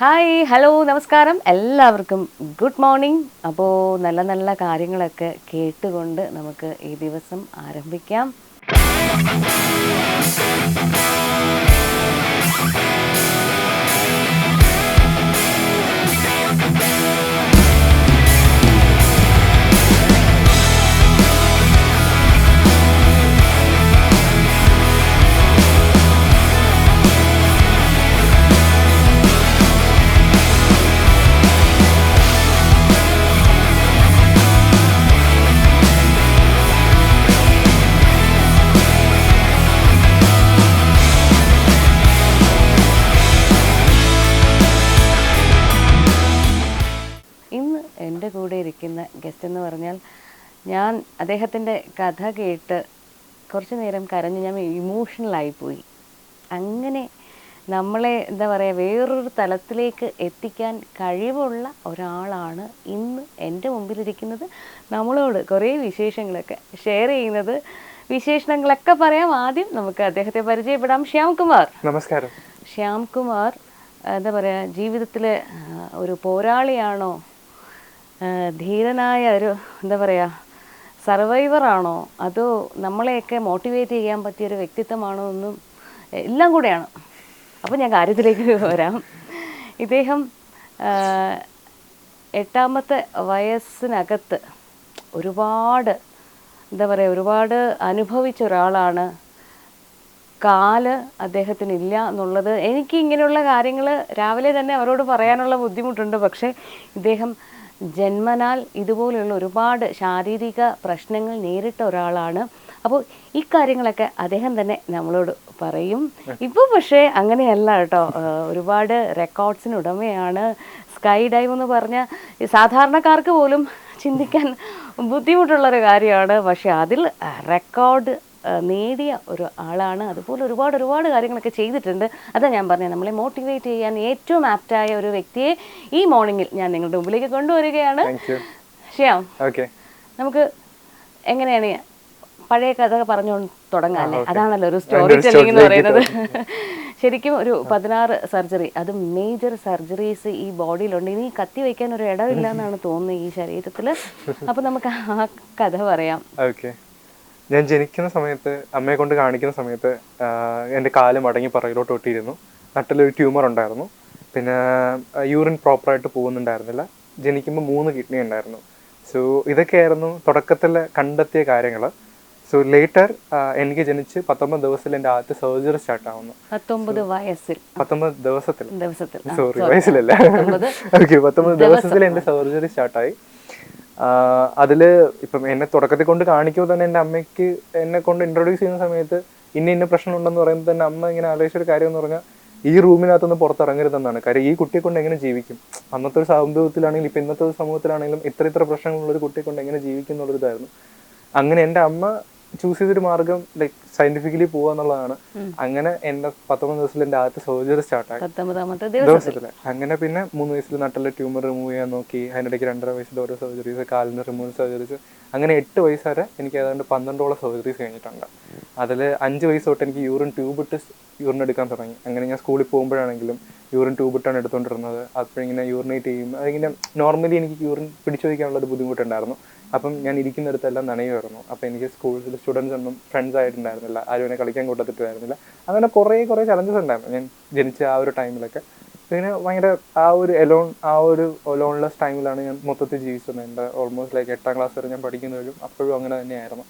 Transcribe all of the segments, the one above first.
Hi hello നമസ്കാരം. എല്ലാവർക്കും good morning അപ്പോൾ നല്ല നല്ല കാര്യങ്ങളൊക്കെ കേട്ടുകൊണ്ട് നമുക്ക് ഈ ദിവസം ആരംഭിക്കാം. എന്റെ കൂടെ ഇരിക്കുന്ന ഗസ്റ്റ് എന്ന് പറഞ്ഞാൽ ഞാൻ അദ്ദേഹത്തിന്റെ കഥ കേട്ട് കുറച്ച് നേരം കരഞ്ഞ് ഞാൻ ഇമോഷണലായി പോയി. അങ്ങനെ നമ്മളെ എന്താ പറയുക വേറൊരു തലത്തിലേക്ക് എത്തിക്കാൻ കഴിവുള്ള ഒരാളാണ് ഇന്ന് എന്റെ മുമ്പിലിരിക്കുന്നത്. നമ്മളോട് കുറേ വിശേഷങ്ങളൊക്കെ ഷെയർ ചെയ്യുന്നത്. വിശേഷണങ്ങളൊക്കെ പറയാം. ആദ്യം നമുക്ക് അദ്ദേഹത്തെ പരിചയപ്പെടാം. ശ്യാംകുമാർ നമസ്കാരം. ശ്യാംകുമാർ എന്താ പറയുക ജീവിതത്തിൽ ഒരു പോരാളിയാണോ? ധീരനായ ഒരു എന്താ പറയുക സർവൈവറാണോ അതോ നമ്മളെയൊക്കെ മോട്ടിവേറ്റ് ചെയ്യാൻ പറ്റിയ ഒരു വ്യക്തിത്വമാണോ എന്നും എല്ലാം കൂടെയാണ്. അപ്പോൾ ഞാൻ കാര്യത്തിലേക്ക് വരാം. ഇദ്ദേഹം എട്ടാമത്തെ വയസ്സിനകത്ത് ഒരുപാട് എന്താ പറയുക ഒരുപാട് അനുഭവിച്ച ഒരാളാണ്. കാൽ അദ്ദേഹത്തിന് ഇല്ല എന്നുള്ളത്. എനിക്ക് ഇങ്ങനെയുള്ള കാര്യങ്ങൾ രാവിലെ തന്നെ അവരോട് പറയാനുള്ള ബുദ്ധിമുട്ടുണ്ട്. പക്ഷേ ഇദ്ദേഹം ജന്മനാൽ ഇതുപോലെയുള്ള ഒരുപാട് ശാരീരിക പ്രശ്നങ്ങൾ നേരിട്ട ഒരാളാണ്. അപ്പോൾ ഈ കാര്യങ്ങളൊക്കെ അദ്ദേഹം തന്നെ നമ്മളോട് പറയും. ഇപ്പോൾ പക്ഷേ അങ്ങനെയല്ല കേട്ടോ. ഒരുപാട് റെക്കോർഡ്സിന് ഉടമയാണ്. സ്കൈ ഡൈവ് എന്ന് പറഞ്ഞ സാധാരണക്കാർക്ക് പോലും ചിന്തിക്കാൻ ബുദ്ധിമുട്ടുള്ളൊരു കാര്യമാണ്. പക്ഷേ അതിൽ റെക്കോർഡ് നേടിയ ഒരു ആളാണ്. അതുപോലെ ഒരുപാട് ഒരുപാട് കാര്യങ്ങളൊക്കെ ചെയ്തിട്ടുണ്ട്. അതാ ഞാൻ പറഞ്ഞത്. നമ്മളെ മോട്ടിവേറ്റ് ചെയ്യാൻ ഏറ്റവും ആപ്റ്റായ ഒരു വ്യക്തിയെ ഈ മോർണിംഗിൽ ഞാൻ നിങ്ങളുടെ മുമ്പിലേക്ക് കൊണ്ടുവരികയാണ്. ശ്യാം ഓക്കെ നമുക്ക് എങ്ങനെയാണ് പഴയ കഥ പറഞ്ഞുകൊണ്ട് തുടങ്ങാം അല്ലേ അതാണല്ലോ ഒരു സ്റ്റോറി ടെല്ലിംഗ് എന്ന് പറയുന്നത്. ശരിക്കും ഒരു പതിനാറ് സർജറി അത് മേജർ സർജറീസ് ഈ ബോഡിയിലുണ്ട് ഇനി കത്തി വയ്ക്കാൻ ഒരു ഇടമില്ല എന്നാണ് തോന്നുന്നത് ഈ ശരീരത്തിൽ അപ്പൊ നമുക്ക് ആ കഥ പറയാം. ഓക്കെ ഞാൻ ജനിക്കുന്ന സമയത്ത് അമ്മയെ കൊണ്ട് കാണിക്കുന്ന സമയത്ത് എന്റെ കാൽ മടങ്ങി പറയിലോട്ട് ഒട്ടിയിരുന്നു. നട്ടിലൊരു ട്യൂമർ ഉണ്ടായിരുന്നു. പിന്നെ യൂറിൻ പ്രോപ്പറായിട്ട് പോകുന്നുണ്ടായിരുന്നില്ല. ജനിക്കുമ്പോൾ മൂന്ന് കിഡ്നി ഉണ്ടായിരുന്നു. സോ ഇതൊക്കെയായിരുന്നു തുടക്കത്തിൽ കണ്ടെത്തിയ കാര്യങ്ങൾ. സോ ലേറ്റർ എനിക്ക് ജനിച്ച് പത്തൊമ്പത് ദിവസത്തിൽ എന്റെ ആദ്യത്തെ സർജറി സ്റ്റാർട്ട് ആവുന്നു. പത്തൊമ്പത് വയസ്സിൽ. പത്തൊമ്പത് ദിവസത്തിൽ. ദിവസത്തിൽ. സോറി വയസ്സിലല്ല? ഓക്കെ പത്തൊമ്പത് ദിവസത്തിൽ എന്റെ സർജറി സ്റ്റാർട്ടായി അതിൽ ഇപ്പം എന്നെ തുടക്കത്തിൽ കൊണ്ട് കാണിക്കുമ്പോൾ തന്നെ എന്റെ അമ്മയ്ക്ക് എന്നെ കൊണ്ട് ഇൻട്രൊഡ്യൂസ് ചെയ്യുന്ന സമയത്ത് ഇന്ന ഇന്ന പ്രശ്നം ഉണ്ടെന്ന് പറയുമ്പോൾ തന്നെ അമ്മ ഇങ്ങനെ ആലോചിച്ചൊരു കാര്യം എന്ന് പറഞ്ഞാൽ ഈ റൂമിനകത്തുനിന്ന് പുറത്തിറങ്ങരുതെന്നാണ്. കാര്യം ഈ കുട്ടിയെ കൊണ്ട് എങ്ങനെ ജീവിക്കും? അന്നത്തെ ഒരു സമൂഹത്തിലാണെങ്കിലും ഇപ്പം ഇന്നത്തെ ഒരു സമൂഹത്തിലാണെങ്കിലും ഇത്ര ഇത്ര പ്രശ്നങ്ങളുള്ള ഒരു കുട്ടിയെ കൊണ്ട് എങ്ങനെ ജീവിക്കും എന്നുള്ളൊരിതായിരുന്നു. അങ്ങനെ എന്റെ അമ്മ ചൂസ് ചെയ്തൊരു മാർഗം ലൈക് സയന്റിഫിക്കലി പോവുക എന്നുള്ളതാണ്. അങ്ങനെ എന്റെ പത്തൊമ്പത് ദിവസത്തിൽ എന്റെ ആദ്യത്തെ സർജറി സ്റ്റാർട്ടായി ദിവസത്തിൽ. അങ്ങനെ പിന്നെ മൂന്ന് വയസ്സിൽ നട്ടിലെ ട്യൂമർ റിമൂവ് ചെയ്യാൻ നോക്കി. അതിനിടയ്ക്ക് രണ്ടര വയസ്സിൽ ഓരോ സർജറീസ് കാലിന് റിമൂവ് സർജറീസ് അങ്ങനെ എട്ട് വയസ്സ് വരെ എനിക്ക് ഏതാണ്ട് പന്ത്രണ്ടോളം സർജറീസ് കഴിഞ്ഞിട്ടുണ്ട്. അതിൽ അഞ്ച് വയസ്സ് തൊട്ട് എനിക്ക് യൂറിൻ ട്യൂബ് ഇട്ട് യൂറിൻ എടുക്കാൻ തുടങ്ങി. അങ്ങനെ ഞാൻ സ്കൂളിൽ പോകുമ്പോഴാണെങ്കിലും യൂറിൻ ട്യൂബ് ഇട്ടാണ് എടുത്തുകൊണ്ടിരുന്നത് അപ്പോഴിങ്ങനെ യൂറിനേറ്റ് ചെയ്യും. അതിങ്ങനെ നോർമലി എനിക്ക് യൂറിൻ പിടിച്ചു വയ്ക്കാനുള്ള ഒരു ബുദ്ധിമുട്ടുണ്ടായിരുന്നു. അപ്പം ഞാൻ ഇരിക്കുന്നിടത്തെല്ലാം നനയുമായിരുന്നു. അപ്പോൾ എനിക്ക് സ്കൂളിൽ സ്റ്റുഡൻസ് ഒന്നും ഫ്രണ്ട്സ് ആയിട്ടുണ്ടായിരുന്നില്ല. ആരും എന്നെ കളിക്കാൻ കൂട്ടത്തിട്ടായിരുന്നില്ല അങ്ങനെ കുറേ കുറേ ചലഞ്ചസ് ഉണ്ടായിരുന്നു. ഞാൻ ജനിച്ച ആ ഒരു ടൈമിലൊക്കെ പിന്നെ ഭയങ്കര ആ ഒരു എലോൺ ആ ഒരു ലോൺലെസ് ടൈമിലാണ് ഞാൻ മൊത്തത്തിൽ ജീവിച്ചത്. എന്റെ ഓൾമോസ്റ്റ് ലൈക്ക് എട്ടാം ക്ലാസ് വരെ ഞാൻ പഠിക്കുന്നവരും അപ്പോഴും അങ്ങനെ തന്നെയായിരുന്നു.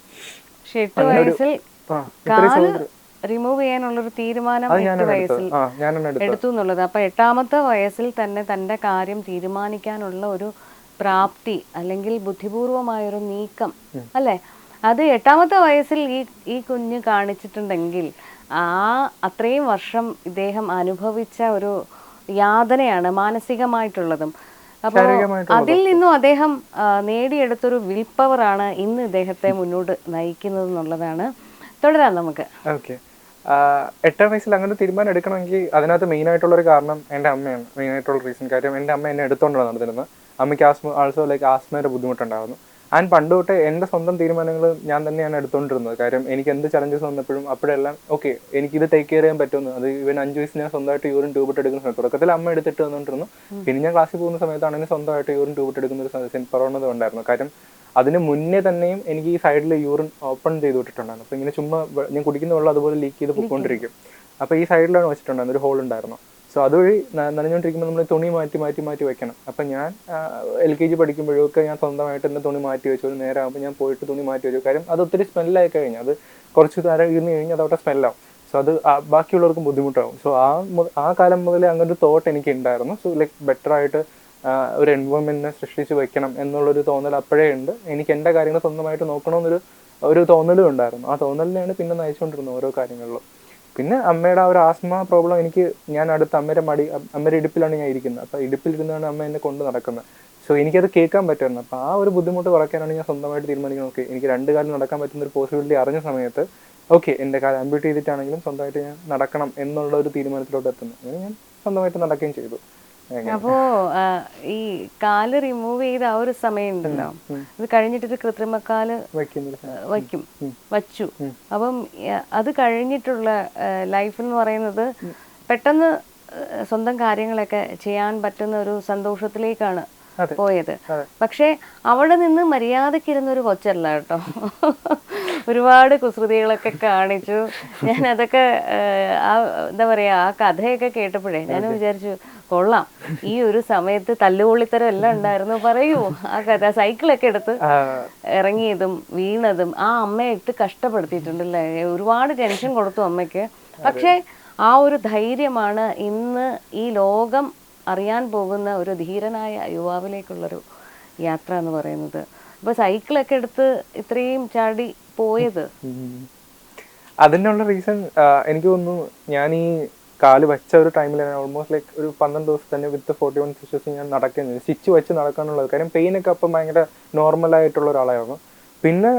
റിമൂവ് ചെയ്യാനുള്ളൊരു തീരുമാനം അത് എട്ട് വയസ്സിൽ എടുത്തു എന്നുള്ളത്. അപ്പൊ എട്ടാമത്തെ വയസ്സിൽ തന്നെ തന്റെ കാര്യം തീരുമാനിക്കാനുള്ള ഒരു പ്രാപ്തി അല്ലെങ്കിൽ ബുദ്ധിപൂർവമായൊരു നീക്കം അല്ലെ? അത് എട്ടാമത്തെ വയസ്സിൽ ഈ ഈ കുഞ്ഞ് കാണിച്ചിട്ടുണ്ടെങ്കിൽ ആ അത്രയും വർഷം ഇദ്ദേഹം അനുഭവിച്ച ഒരു യാതനയാണ് മാനസികമായിട്ടുള്ളതും. അപ്പോൾ അതിൽ നിന്നും അദ്ദേഹം നേടിയെടുത്തൊരു വിൽ പവറാണ് ഇന്ന് ഇദ്ദേഹത്തെ മുന്നോട്ട് നയിക്കുന്നത് എന്നുള്ളതാണ്. തുടരാം നമുക്ക്. ഓക്കെ. എട്ടാം വയസ്സിൽ അങ്ങനെ തീരുമാനം എടുക്കണമെങ്കിൽ അതിനകത്ത് മെയിൻ ആയിട്ടുള്ള ഒരു കാരണം എന്റെ അമ്മയാണ്. മെയിൻ ആയിട്ടുള്ള റീസൺ കാര്യം എന്റെ അമ്മ എന്നെ എടുത്തോണ്ടാണ് നടന്നിരുന്നത് അമ്മയ്ക്ക് ആസ്മ ആൾസോ ലൈക്ക് ആസ്മയുടെ ബുദ്ധിമുട്ടുണ്ടായിരുന്നു. ആൻഡ് പണ്ട് തൊട്ടേ എന്റെ സ്വന്തം തീരുമാനങ്ങൾ ഞാൻ തന്നെയാണ് എടുത്തുകൊണ്ടിരുന്നത്. കാര്യം എനിക്ക് എന്ത് ചലഞ്ചസ് വന്നപ്പോഴും അപ്പോഴെല്ലാം ഓക്കെ എനിക്ക് ഇത് ടേക്ക് കെയർ ചെയ്യാൻ പറ്റുമെന്ന്. അത് ഇവൻ അഞ്ച് വയസ്സ് ഞാൻ സ്വന്തമായിട്ട് യൂറിൻ ട്യൂബിട്ട് എടുക്കുന്ന സമയത്ത്. തുടക്കത്തിൽ അമ്മ എടുത്തിട്ട് വന്നുകൊണ്ടിരുന്നു. പിന്നെ ഞാൻ ക്ലാസ്സിൽ പോകുന്ന സമയത്താണെങ്കിൽ സ്വന്തമായിട്ട് യൂറിൻ ട്യൂബിട്ട് എടുക്കുന്ന ഒരു പ്രവണത ഉണ്ടായിരുന്നു കാര്യം അതിന് മുന്നേ തന്നെയും എനിക്ക് ഈ സൈഡിൽ യൂറിൻ ഓപ്പൺ ചെയ്ത് വിട്ടിട്ടുണ്ടായിരുന്നു. അപ്പോൾ ഇങ്ങനെ ചുമ്മാ ഞാൻ കുടിക്കുന്ന വെള്ളം അതുപോലെ ലീക്ക് ചെയ്ത് പൊയ്ക്കൊണ്ടിരിക്കും. അപ്പോൾ ഈ സൈഡിലാണ് വെച്ചിട്ടുണ്ടായിരുന്നു ഒരു ഹോൾ ഉണ്ടായിരുന്നു. സോ അതുവഴി നനഞ്ഞുകൊണ്ടിരിക്കുമ്പോൾ നമ്മൾ തുണി മാറ്റി മാറ്റി മാറ്റി വെക്കണം. അപ്പം ഞാൻ എൽ കെ ജി പഠിക്കുമ്പോഴൊക്കെ ഞാൻ സ്വന്തമായിട്ട് എന്റെ തുണി മാറ്റി വെച്ചു. നേരെ ആകുമ്പോൾ ഞാൻ പോയിട്ട് തുണി മാറ്റി വെച്ചു. കാര്യം അത് ഒത്തിരി സ്മെല്ലായി കഴിഞ്ഞാൽ അത് കുറച്ച് നേരം ഇരുന്ന് കഴിഞ്ഞാൽ അതവിടെ സ്മെല്ലാവും സോ അത് ബാക്കിയുള്ളവർക്കും ബുദ്ധിമുട്ടാവും. സോ ആ ആ കാലം മുതലേ അങ്ങനെ ഒരു തോട്ട് എനിക്ക് ഉണ്ടായിരുന്നു സോ ലൈക്ക് ബെറ്റർ ആയിട്ട് ഒരു എൻവയോൺമെന്റിനെ സൃഷ്ടിച്ച് വെക്കണം എന്നുള്ളൊരു തോന്നൽ അപ്പോഴേ ഉണ്ട്. എനിക്ക് എന്റെ കാര്യങ്ങൾ സ്വന്തമായിട്ട് നോക്കണമെന്നൊരു ഒരു തോന്നലും ഉണ്ടായിരുന്നു. ആ തോന്നലിനെയാണ് പിന്നെ നയിച്ചുകൊണ്ടിരുന്നത് ഓരോ കാര്യങ്ങളിലും. പിന്നെ അമ്മയുടെ ആ ഒരു ആസ്മ പ്രോബ്ലം എനിക്ക് ഞാൻ അടുത്ത് അമ്മയുടെ മടി അമ്മയുടെ ഇടുപ്പിലാണ് ഞാൻ ഇരിക്കുന്നത്. അപ്പോൾ ഇടുപ്പിലിരുന്നാണ് അമ്മ എന്നെ കൊണ്ട് നടക്കുന്നത്. സോ എനിക്കത് കേൾക്കാൻ പറ്റുമായിരുന്നു. അപ്പോൾ ആ ഒരു ബുദ്ധിമുട്ട് കുറയ്ക്കാനാണ് ഞാൻ സ്വന്തമായിട്ട് തീരുമാനിക്കുന്നത്. ഓക്കെ എനിക്ക് രണ്ട് കാലം നടക്കാൻ പറ്റുന്ന ഒരു പോസിബിലിറ്റി അറിഞ്ഞ സമയത്ത് ഓക്കെ എന്റെ കാലം അമ്പ്യൂട്ട് ചെയ്തിട്ടാണെങ്കിലും സ്വന്തമായിട്ട് ഞാൻ നടക്കണം എന്നുള്ള ഒരു തീരുമാനത്തിലോട്ട് എത്തുന്നു. അങ്ങനെ ഞാൻ സ്വന്തമായിട്ട് നടക്കുകയും ചെയ്തു. അപ്പോ ഈ കാൽ റിമൂവ് ചെയ്ത ആ ഒരു സമയം ഉണ്ടല്ലോ അത് കഴിഞ്ഞിട്ടൊരു കൃത്രിമക്കാൽ വയ്ക്കുന്നില്ല ആ, വയ്ക്കും. വച്ചു. അപ്പം അത് കഴിഞ്ഞിട്ടുള്ള ലൈഫ് എന്ന് പറയുന്നത് പെട്ടെന്ന് സ്വന്തം കാര്യങ്ങളൊക്കെ ചെയ്യാൻ പറ്റുന്ന ഒരു സന്തോഷത്തിലേക്കാണ്. പോയത്. പക്ഷേ അവിടെ നിന്ന് മര്യാദക്കിരുന്ന ഒരു കൊച്ചല്ല കേട്ടോ. ഒരുപാട് കുസൃതികളൊക്കെ കാണിച്ചു. ഞാൻ അതൊക്കെ ആ എന്താ പറയാ ആ കഥയൊക്കെ കേട്ടപ്പോഴേ ഞാൻ വിചാരിച്ചു കൊള്ളാം. ഈ ഒരു സമയത്ത് തല്ലുകൊള്ളിത്തരം എല്ലാം ഉണ്ടായിരുന്നു. പറയൂ. ആ കഥ സൈക്കിളൊക്കെ എടുത്ത് ഇറങ്ങിയതും വീണതും ആ അമ്മയെ ഇട്ട് കഷ്ടപ്പെടുത്തിയിട്ടുണ്ടല്ലേ? ഒരുപാട് ടെൻഷൻ കൊടുത്തു അമ്മയ്ക്ക്. പക്ഷേ ആ ഒരു ധൈര്യമാണ് ഇന്ന് ഈ ലോകം അറിയാൻ പോകുന്ന ഒരു ധീരനായ യുവാവിലേക്കുള്ളൊരു യാത്ര എന്ന് പറയുന്നത്. അപ്പൊ സൈക്കിളൊക്കെ എടുത്ത് ഇത്രയും ചാടി പോയത്? അതിനുള്ള റീസൺ എനിക്ക് തോന്നുന്നു ഞാൻ ഈ കാൽ വെച്ച ഒരു ടൈമിൽ ഓൾമോസ്റ്റ് ലൈക്ക് ഒരു പന്ത്രണ്ട് ദിവസം തന്നെ വിത്ത് ഫോർട്ടി വൺ സിസ്റ്റേഴ്സ് ഞാൻ നടക്കുന്നത് സ്റ്റിച്ച് വെച്ച് നടക്കാനുള്ളത്. കാര്യം പെയിൻ ഒക്കെ അപ്പം ഭയങ്കര നോർമൽ ആയിട്ടുള്ള ഒരാളായിരുന്നു. പിന്നെ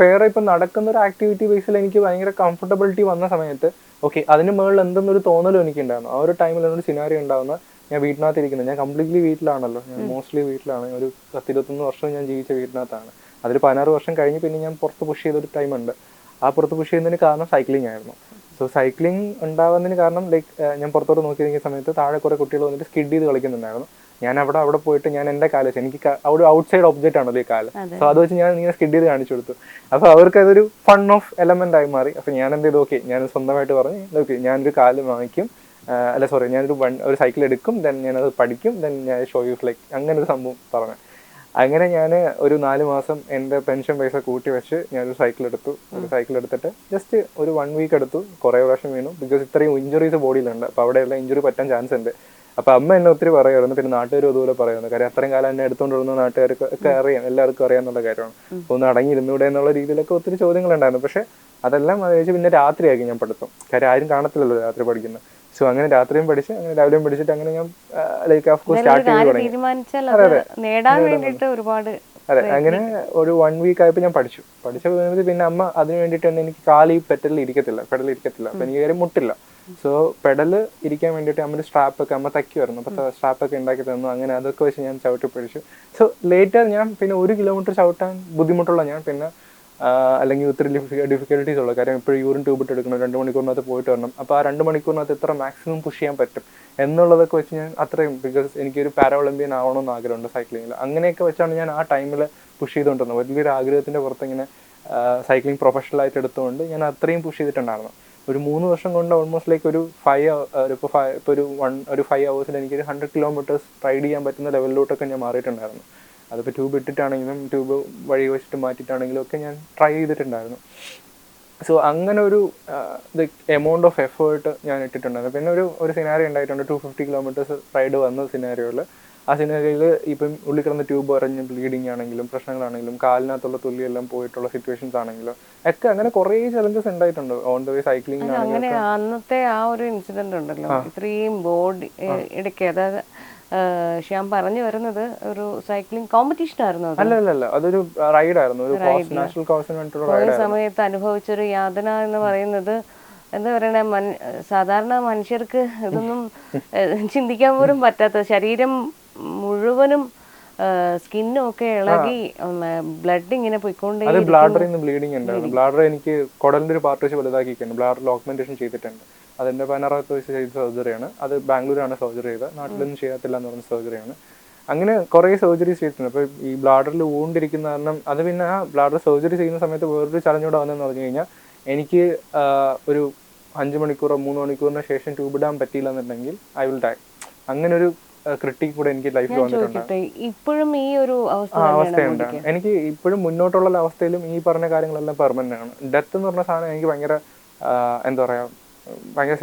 വേറെ ഇപ്പം നടക്കുന്ന ഒരു ആക്ടിവിറ്റി ബേസിൽ എനിക്ക് ഭയങ്കര കംഫർട്ടബിലിറ്റി വന്ന സമയത്ത് ഓക്കെ അതിന് മുകളിൽ എന്തെന്നൊരു തോന്നലും എനിക്കുണ്ടായിരുന്നു. ആ ഒരു ടൈമിൽ എന്നൊരു സിനാരി ഉണ്ടാവുന്ന ഞാൻ വീട്ടിനകത്ത് ഇരിക്കുന്നത് ഞാൻ കംപ്ലീറ്റ്ലി വീട്ടിലാണല്ലോ. ഞാൻ മോസ്റ്റ്ലി വീട്ടിലാണ്. ഒരു പത്തിരുപത്തൊന്ന് വർഷം ഞാൻ ജീവിച്ച വീട്ടിനകത്താണ്. അതിൽ പതിനാറ് വർഷം കഴിഞ്ഞ് പിന്നെ ഞാൻ പുറത്ത് പുഷ് ചെയ്തൊരു ടൈമുണ്ട് ആ പുറത്ത് പുഷ് ചെയ്യുന്നതിന് കാരണം സൈക്ലിംഗ് ആയിരുന്നു. സോ സൈക്ലിംഗ് ഉണ്ടാവുന്നതിന് കാരണം ലൈക്ക് ഞാൻ പുറത്തോട്ട് നോക്കി നിൽക്കുന്ന സമയത്ത് താഴെ കുറെ കുട്ടികൾ വന്നിട്ട് സ്കിഡ് ചെയ്ത് കളിക്കുന്നുണ്ടായിരുന്നു. ഞാൻ അവിടെ അവിടെ പോയിട്ട് ഞാൻ എന്റെ കാൽ വെച്ച് എനിക്ക് അവിടെ ഔട്ട് സൈഡ് ഒബ്ജക്റ്റ് ആണല്ലോ ഈ കാൽ. സോ അത് വെച്ച് ഞാൻ ഇങ്ങനെ സ്കിഡ് ചെയ്ത് കാണിച്ചു കൊടുത്തു. അപ്പോൾ അവർക്ക് അതൊരു ഫൺ ഓഫ് എലമെന്റ് ആയി മാറി. അപ്പോൾ ഞാൻ എന്ത് ചെയ്തു? ഓക്കെ ഞാൻ സ്വന്തമായിട്ട് പറഞ്ഞു ഓക്കെ ഞാനൊരു കാൽ വാങ്ങിക്കും. അല്ല സോറി ഞാനൊരു വൺ ഒരു സൈക്കിൾ എടുക്കും ദെൻ ഞാനത് പഠിക്കും ദെൻ ഞാൻ ഷോ യു ലൈക്ക് അങ്ങനെ ഒരു സംഭവം പറഞ്ഞു. അങ്ങനെ ഞാൻ ഒരു നാല് മാസം എന്റെ പെൻഷൻ പൈസ കൂട്ടി വെച്ച് ഞാനൊരു സൈക്കിൾ എടുത്തു. ഒരു സൈക്കിൾ എടുത്തിട്ട് ജസ്റ്റ് ഒരു വൺ വീക്ക് എടുത്തു. കുറേ പ്രാവശ്യം വീണു. ബിക്കോസ് ഇത്രയും ഇഞ്ചുറീസ് ബോഡിയിലുണ്ട് അപ്പോൾ അവിടെയുള്ള ഇഞ്ചുറി പറ്റാൻ ചാൻസ് ഉണ്ട്. അപ്പോൾ അമ്മ എന്നെ ഒത്തിരി പറയുമായിരുന്നു. പിന്നെ നാട്ടുകാരും അതുപോലെ പറയുന്നു കാര്യം അത്രയും കാലം എന്നെ എടുത്തുകൊണ്ടിരുന്ന നാട്ടുകാർക്ക് ഒക്കെ അറിയാം. എല്ലാവർക്കും അറിയാമെന്നുള്ള കാര്യമാണ്. ഒന്ന് അടങ്ങിയിരുന്നൂടെ എന്നുള്ള രീതിയിലൊക്കെ ഒത്തിരി ചോദ്യങ്ങളുണ്ടായിരുന്നു. പക്ഷേ അതെല്ലാം അത് കഴിച്ച് പിന്നെ രാത്രിയാക്കി ഞാൻ പഠിത്തം. കാര്യം ആരും കാണത്തില്ലല്ലോ രാത്രി പഠിക്കുന്നത്. സോ അങ്ങനെ രാത്രിയും പഠിച്ച് അങ്ങനെ രാവിലെയും പഠിച്ചിട്ട് അങ്ങനെ ഞാൻ ലൈക്ക് ഓഫ് കോഴ്സ് സ്റ്റാർട്ട് ചെയ്ത് തുടങ്ങി. ഒരുപാട് അതെ അങ്ങനെ ഒരു വൺ വീക്ക് ആയപ്പോൾ ഞാൻ പഠിച്ചു. പഠിച്ച സമയത്ത് പിന്നെ അമ്മ അതിന് വേണ്ടിയിട്ട് തന്നെ എനിക്ക് കാലി പെറ്റലിൽ ഇരിക്കത്തില്ല പെഡലിൽ ഇരിക്കത്തില്ല. അപ്പൊ എനിക്ക് കാര്യം മുട്ടില്ല. സോ പെഡൽ ഇരിക്കാൻ വേണ്ടിയിട്ട് അമ്മ സ്ട്രാപ്പ് ഒക്കെ അമ്മ തയ്ക്കുമായിരുന്നു അപ്പൊ സ്ട്രാപ്പ് ഒക്കെ ഉണ്ടാക്കി തന്നു. അങ്ങനെ അതൊക്കെ വെച്ച് ഞാൻ ചവിട്ടി പഠിച്ചു സോ ലേറ്റർ ഞാൻ പിന്നെ ഒരു കിലോമീറ്റർ ചവിട്ടാൻ ബുദ്ധിമുട്ടുള്ള ഞാൻ പിന്നെ അല്ലെങ്കിൽ ഒത്തിരി ഡിഫിക്കൽട്ടീസ് ഉള്ള കാര്യം ഇപ്പോൾ യൂറിൻ ട്യൂബ് ഇട്ട് എടുക്കണം രണ്ട് മണിക്കൂറിനകത്ത് പോയിട്ട് വരണം. അപ്പോൾ ആ രണ്ട് മണിക്കൂറിനകത്ത് എത്ര മാക്സിമം പുഷ് ചെയ്യാൻ പറ്റും എന്നുള്ളതൊക്കെ വെച്ച് ഞാൻ അത്രയും ബിക്കോസ് എനിക്കൊരു പാരാഒളിമ്പിയൻ ആവണമെന്ന് ആഗ്രഹമുണ്ട് സൈക്ലിങ്ങിൽ അങ്ങനെയൊക്കെ വെച്ചാണ് ഞാൻ ആ ടൈമിൽ പുഷ് ചെയ്തുകൊണ്ടിരുന്നത്. വലിയൊരു ആഗ്രഹത്തിന്റെ പുറത്ത് ഇങ്ങനെ സൈക്ലിംഗ് പ്രൊഫഷണലായിട്ട് എടുത്തുകൊണ്ട് ഞാൻ അത്രയും പുഷ് ചെയ്തിട്ടുണ്ടായിരുന്നു. ഒരു മൂന്ന് വർഷം കൊണ്ട് ഓൾമോസ്റ്റ് ലൈക്ക് ഒരു ഫൈവ് ഇപ്പോൾ ഫൈവ് ഇപ്പോൾ ഒരു വൺ ഒരു ഫൈവ് അവേഴ്സിൽ എനിക്കൊരു ഹൺഡ്രഡ് കിലോമീറ്റേഴ്സ് റൈഡ് ചെയ്യാൻ പറ്റുന്ന ലെവലിലോട്ടൊക്കെ ഞാൻ മാറിയിട്ടുണ്ടായിരുന്നു. അതിപ്പോൾ ട്യൂബ് ഇട്ടിട്ടാണെങ്കിലും ട്യൂബ് വഴി വെച്ചിട്ട് മാറ്റിയിട്ടാണെങ്കിലും ഒക്കെ ഞാൻ ട്രൈ ചെയ്തിട്ടുണ്ടായിരുന്നു. സോ അങ്ങനെ ഒരു എമൗണ്ട് ഓഫ് എഫേർട്ട് ഞാൻ ഇട്ടിട്ടുണ്ടായിരുന്നു. പിന്നെ ഒരു ഒരു സിനാരി ഉണ്ടായിട്ടുണ്ട്. ടു ഫിഫ്റ്റി കിലോമീറ്റേഴ്സ് റൈഡ് വന്ന സിനാരിയോയിൽ ആ സിനാരിയിൽ ഇപ്പം ഉള്ളിൽ കിടന്ന ട്യൂബ് പറഞ്ഞ് ബ്ലീഡിങ് ആണെങ്കിലും പ്രശ്നങ്ങളാണെങ്കിലും കാലിനകത്തുള്ള തുള്ളിയെല്ലാം പോയിട്ടുള്ള സിറ്റുവേഷൻസ് ആണെങ്കിലും ഒക്കെ അങ്ങനെ കുറേ ചലഞ്ചസ് ഉണ്ടായിട്ടുണ്ട്. ഓൺ ദ വേ സൈക്ലിംഗ് അങ്ങനെ അന്നത്തെ ആ ഒരു ഇൻസിഡന്റ് ഉണ്ടല്ലോ. ഇത്രയും ബോഡി ഇടയ്ക്ക് അതായത് ശ്യാം പറഞ്ഞു വരുന്നത് ഒരു സൈക്ലിംഗ് കോമ്പറ്റീഷൻ ആയിരുന്നു അത്. അല്ല അല്ല അല്ല അതൊരു റൈഡായിരുന്നു ഒരു നാഷണൽ സമയത്ത് അനുഭവിച്ചൊരു യാതന എന്ന് പറയുന്നത് എന്താ പറയണേ മൻ സാധാരണ മനുഷ്യർക്ക് ഇതൊന്നും ചിന്തിക്കാൻ പോലും പറ്റാത്ത ശരീരം മുഴുവനും സ്കിന്നൊക്കെ ഒക്കെ ഇളകി ബ്ലഡ് ഇങ്ങനെ പോയിക്കൊണ്ടേ ബ്ലാഡറിൽ നിന്ന് ഉണ്ടായിരുന്നു. ബ്ലാഡർ എനിക്ക് കുടലിന്റെ ഒരു പാർട്ട് വെച്ച് വലുതാക്കിയിട്ടുണ്ട്. ബ്ലാഡർ ഓഗ്മെന്റേഷൻ ചെയ്തിട്ടുണ്ട്. അതെന്റെ പതിനാറാമത്തെ വയസ്സ് ചെയ്ത സർജറിയാണ്. അത് ബാംഗ്ലൂരാണ് സർജറി ചെയ്തത്. നാട്ടിലൊന്നും ചെയ്യാത്തില്ല എന്ന് പറഞ്ഞ സർജറിയാണ്. അങ്ങനെ കുറേ സർജറീസ് ചെയ്തിട്ടുണ്ട്. അപ്പോൾ ഈ ബ്ലാഡറിൽ ഊണ്ടിരിക്കുന്ന കാരണം അത് പിന്നെ ആ ബ്ലാഡർ സർജറി ചെയ്യുന്ന സമയത്ത് വേറൊരു ചലഞ്ചോടെ വന്നതെന്ന് പറഞ്ഞു കഴിഞ്ഞാൽ എനിക്ക് ഒരു അഞ്ച് മണിക്കൂറോ മൂന്ന് മണിക്കൂറിന് ശേഷം ട്യൂബ് ഇടാൻ പറ്റിയില്ല എന്നുണ്ടെങ്കിൽ ഐ വിൽ ഡൈ. അങ്ങനെ ഒരു ക്രിട്ടി കൂടെ എനിക്ക് ലൈഫിൽ വന്നിട്ടുണ്ട്. ഇപ്പോഴും ഈ ഒരു അവസ്ഥ അവസ്ഥയുണ്ട് എനിക്ക് ഇപ്പോഴും മുന്നോട്ടുള്ള അവസ്ഥയിലും ഈ പറഞ്ഞ കാര്യങ്ങളെല്ലാം പെർമനന്റ് ആണ്. ഡെത്ത് എന്ന് പറഞ്ഞ സാധനം എനിക്ക് ഭയങ്കര എന്താ പറയാ ഭയങ്കര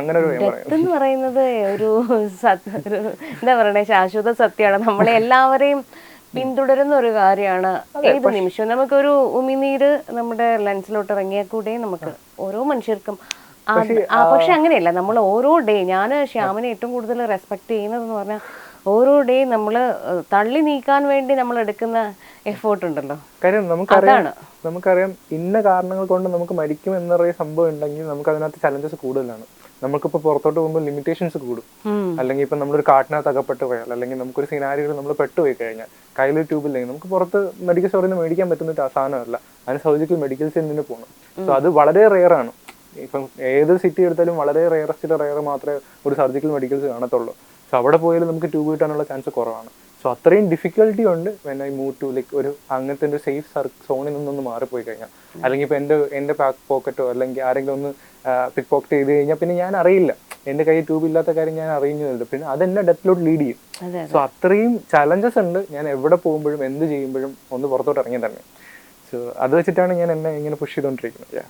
അങ്ങനെ ഒരു എന്ന് പറയുന്നത്. ഒരു എന്താ പറയണേ ശാശ്വത സത്യമാണ്. നമ്മളെ എല്ലാവരെയും പിന്തുടരുന്ന ഒരു കാര്യമാണ്. ഏത് നിമിഷവും നമുക്കൊരു ഉമിനീര് നമ്മുടെ ലെൻസിലോട്ട് ഇറങ്ങിയാൽ കൂടെ നമുക്ക് ഓരോ മനുഷ്യർക്കും പക്ഷെ അങ്ങനെയല്ല. നമ്മൾ ഓരോ ഡേ ഞാൻ ശ്യാമിനെ ഏറ്റവും കൂടുതൽ റെസ്പെക്ട് ചെയ്യുന്നതെന്ന് പറഞ്ഞാൽ ഓരോ ഡേ നമ്മൾ തള്ളി നീക്കാൻ വേണ്ടി നമ്മൾ എടുക്കുന്ന എഫേർട്ട് ഉണ്ടല്ലോ കാര്യം നമുക്കറിയാം നമുക്കറിയാം ഇന്ന കാരണങ്ങൾ കൊണ്ട് നമുക്ക് മരിക്കും എന്നറിയ സംഭവം ഉണ്ടെങ്കിൽ നമുക്ക് അതിനകത്ത് ചലഞ്ചസ് കൂടുതലാണ്. നമുക്കിപ്പോൾ പുറത്തോട്ട് പോകുമ്പോൾ ലിമിറ്റേഷൻസ് കൂടും. അല്ലെങ്കിൽ ഇപ്പം നമ്മളൊരു കാട്ടിനകത്ത് അകപ്പെട്ട് പോയാൽ അല്ലെങ്കിൽ നമുക്കൊരു സിനാരികൾ നമ്മൾ പെട്ടുപോയി കഴിഞ്ഞാൽ കയ്യിൽ ട്യൂബ് ഇല്ലെങ്കിൽ നമുക്ക് പുറത്ത് മെഡിക്കൽ സ്റ്റോറിൽ നിന്ന് മേടിക്കാൻ പറ്റുന്ന ഒരു സാധനമല്ല. അതിന് സർജിക്കൽ മെഡിക്കൽ സെന്റിന് പോകണം സോ അത് വളരെ റെയർ ആണ്. ഇപ്പം ഏത് സിറ്റി എടുത്താലും വളരെ റെയറസ്റ്റ് റെയർ മാത്രമേ ഒരു സർജിക്കൽ മെഡിക്കൽസ് കാണത്തുള്ളൂ. സോ അവിടെ പോയാലും നമുക്ക് ട്യൂബ് കിട്ടാനുള്ള ചാൻസ് കുറവാണ്. സോ അത്രയും ഡിഫിക്കൽട്ടി ഉണ്ട് when I move to like ഒരു അങ്ങനത്തെ ഒരു സേഫ് സോണിൽ നിന്നൊന്ന് മാറിപ്പോയി കഴിഞ്ഞാൽ അല്ലെങ്കിൽ ഇപ്പം എന്റെ എന്റെ പാക്ക് പോക്കറ്റോ അല്ലെങ്കിൽ ആരെങ്കിലും ഒന്ന് പിക്ക് പോക്കറ്റ് ചെയ്ത് കഴിഞ്ഞാൽ പിന്നെ ഞാൻ അറിയില്ല. എന്റെ കയ്യിൽ ട്യൂബ് ഇല്ലാത്ത കാര്യം ഞാൻ അറിയുന്നില്ല പിന്നെ അതെന്നെ ഡെത്തിലോട്ട് ലീഡ് ചെയ്യും. സോ അത്രയും ചലഞ്ചസ് ഉണ്ട്. ഞാൻ എവിടെ പോകുമ്പോഴും എന്ത് ചെയ്യുമ്പോഴും ഒന്ന് പുറത്തോട്ട് ഇറങ്ങി തന്നെ. സോ അത് വെച്ചിട്ടാണ് ഞാൻ എന്നെ ഇങ്ങനെ പുഷ് ചെയ്തുകൊണ്ടിരിക്കുന്നത് Yeah.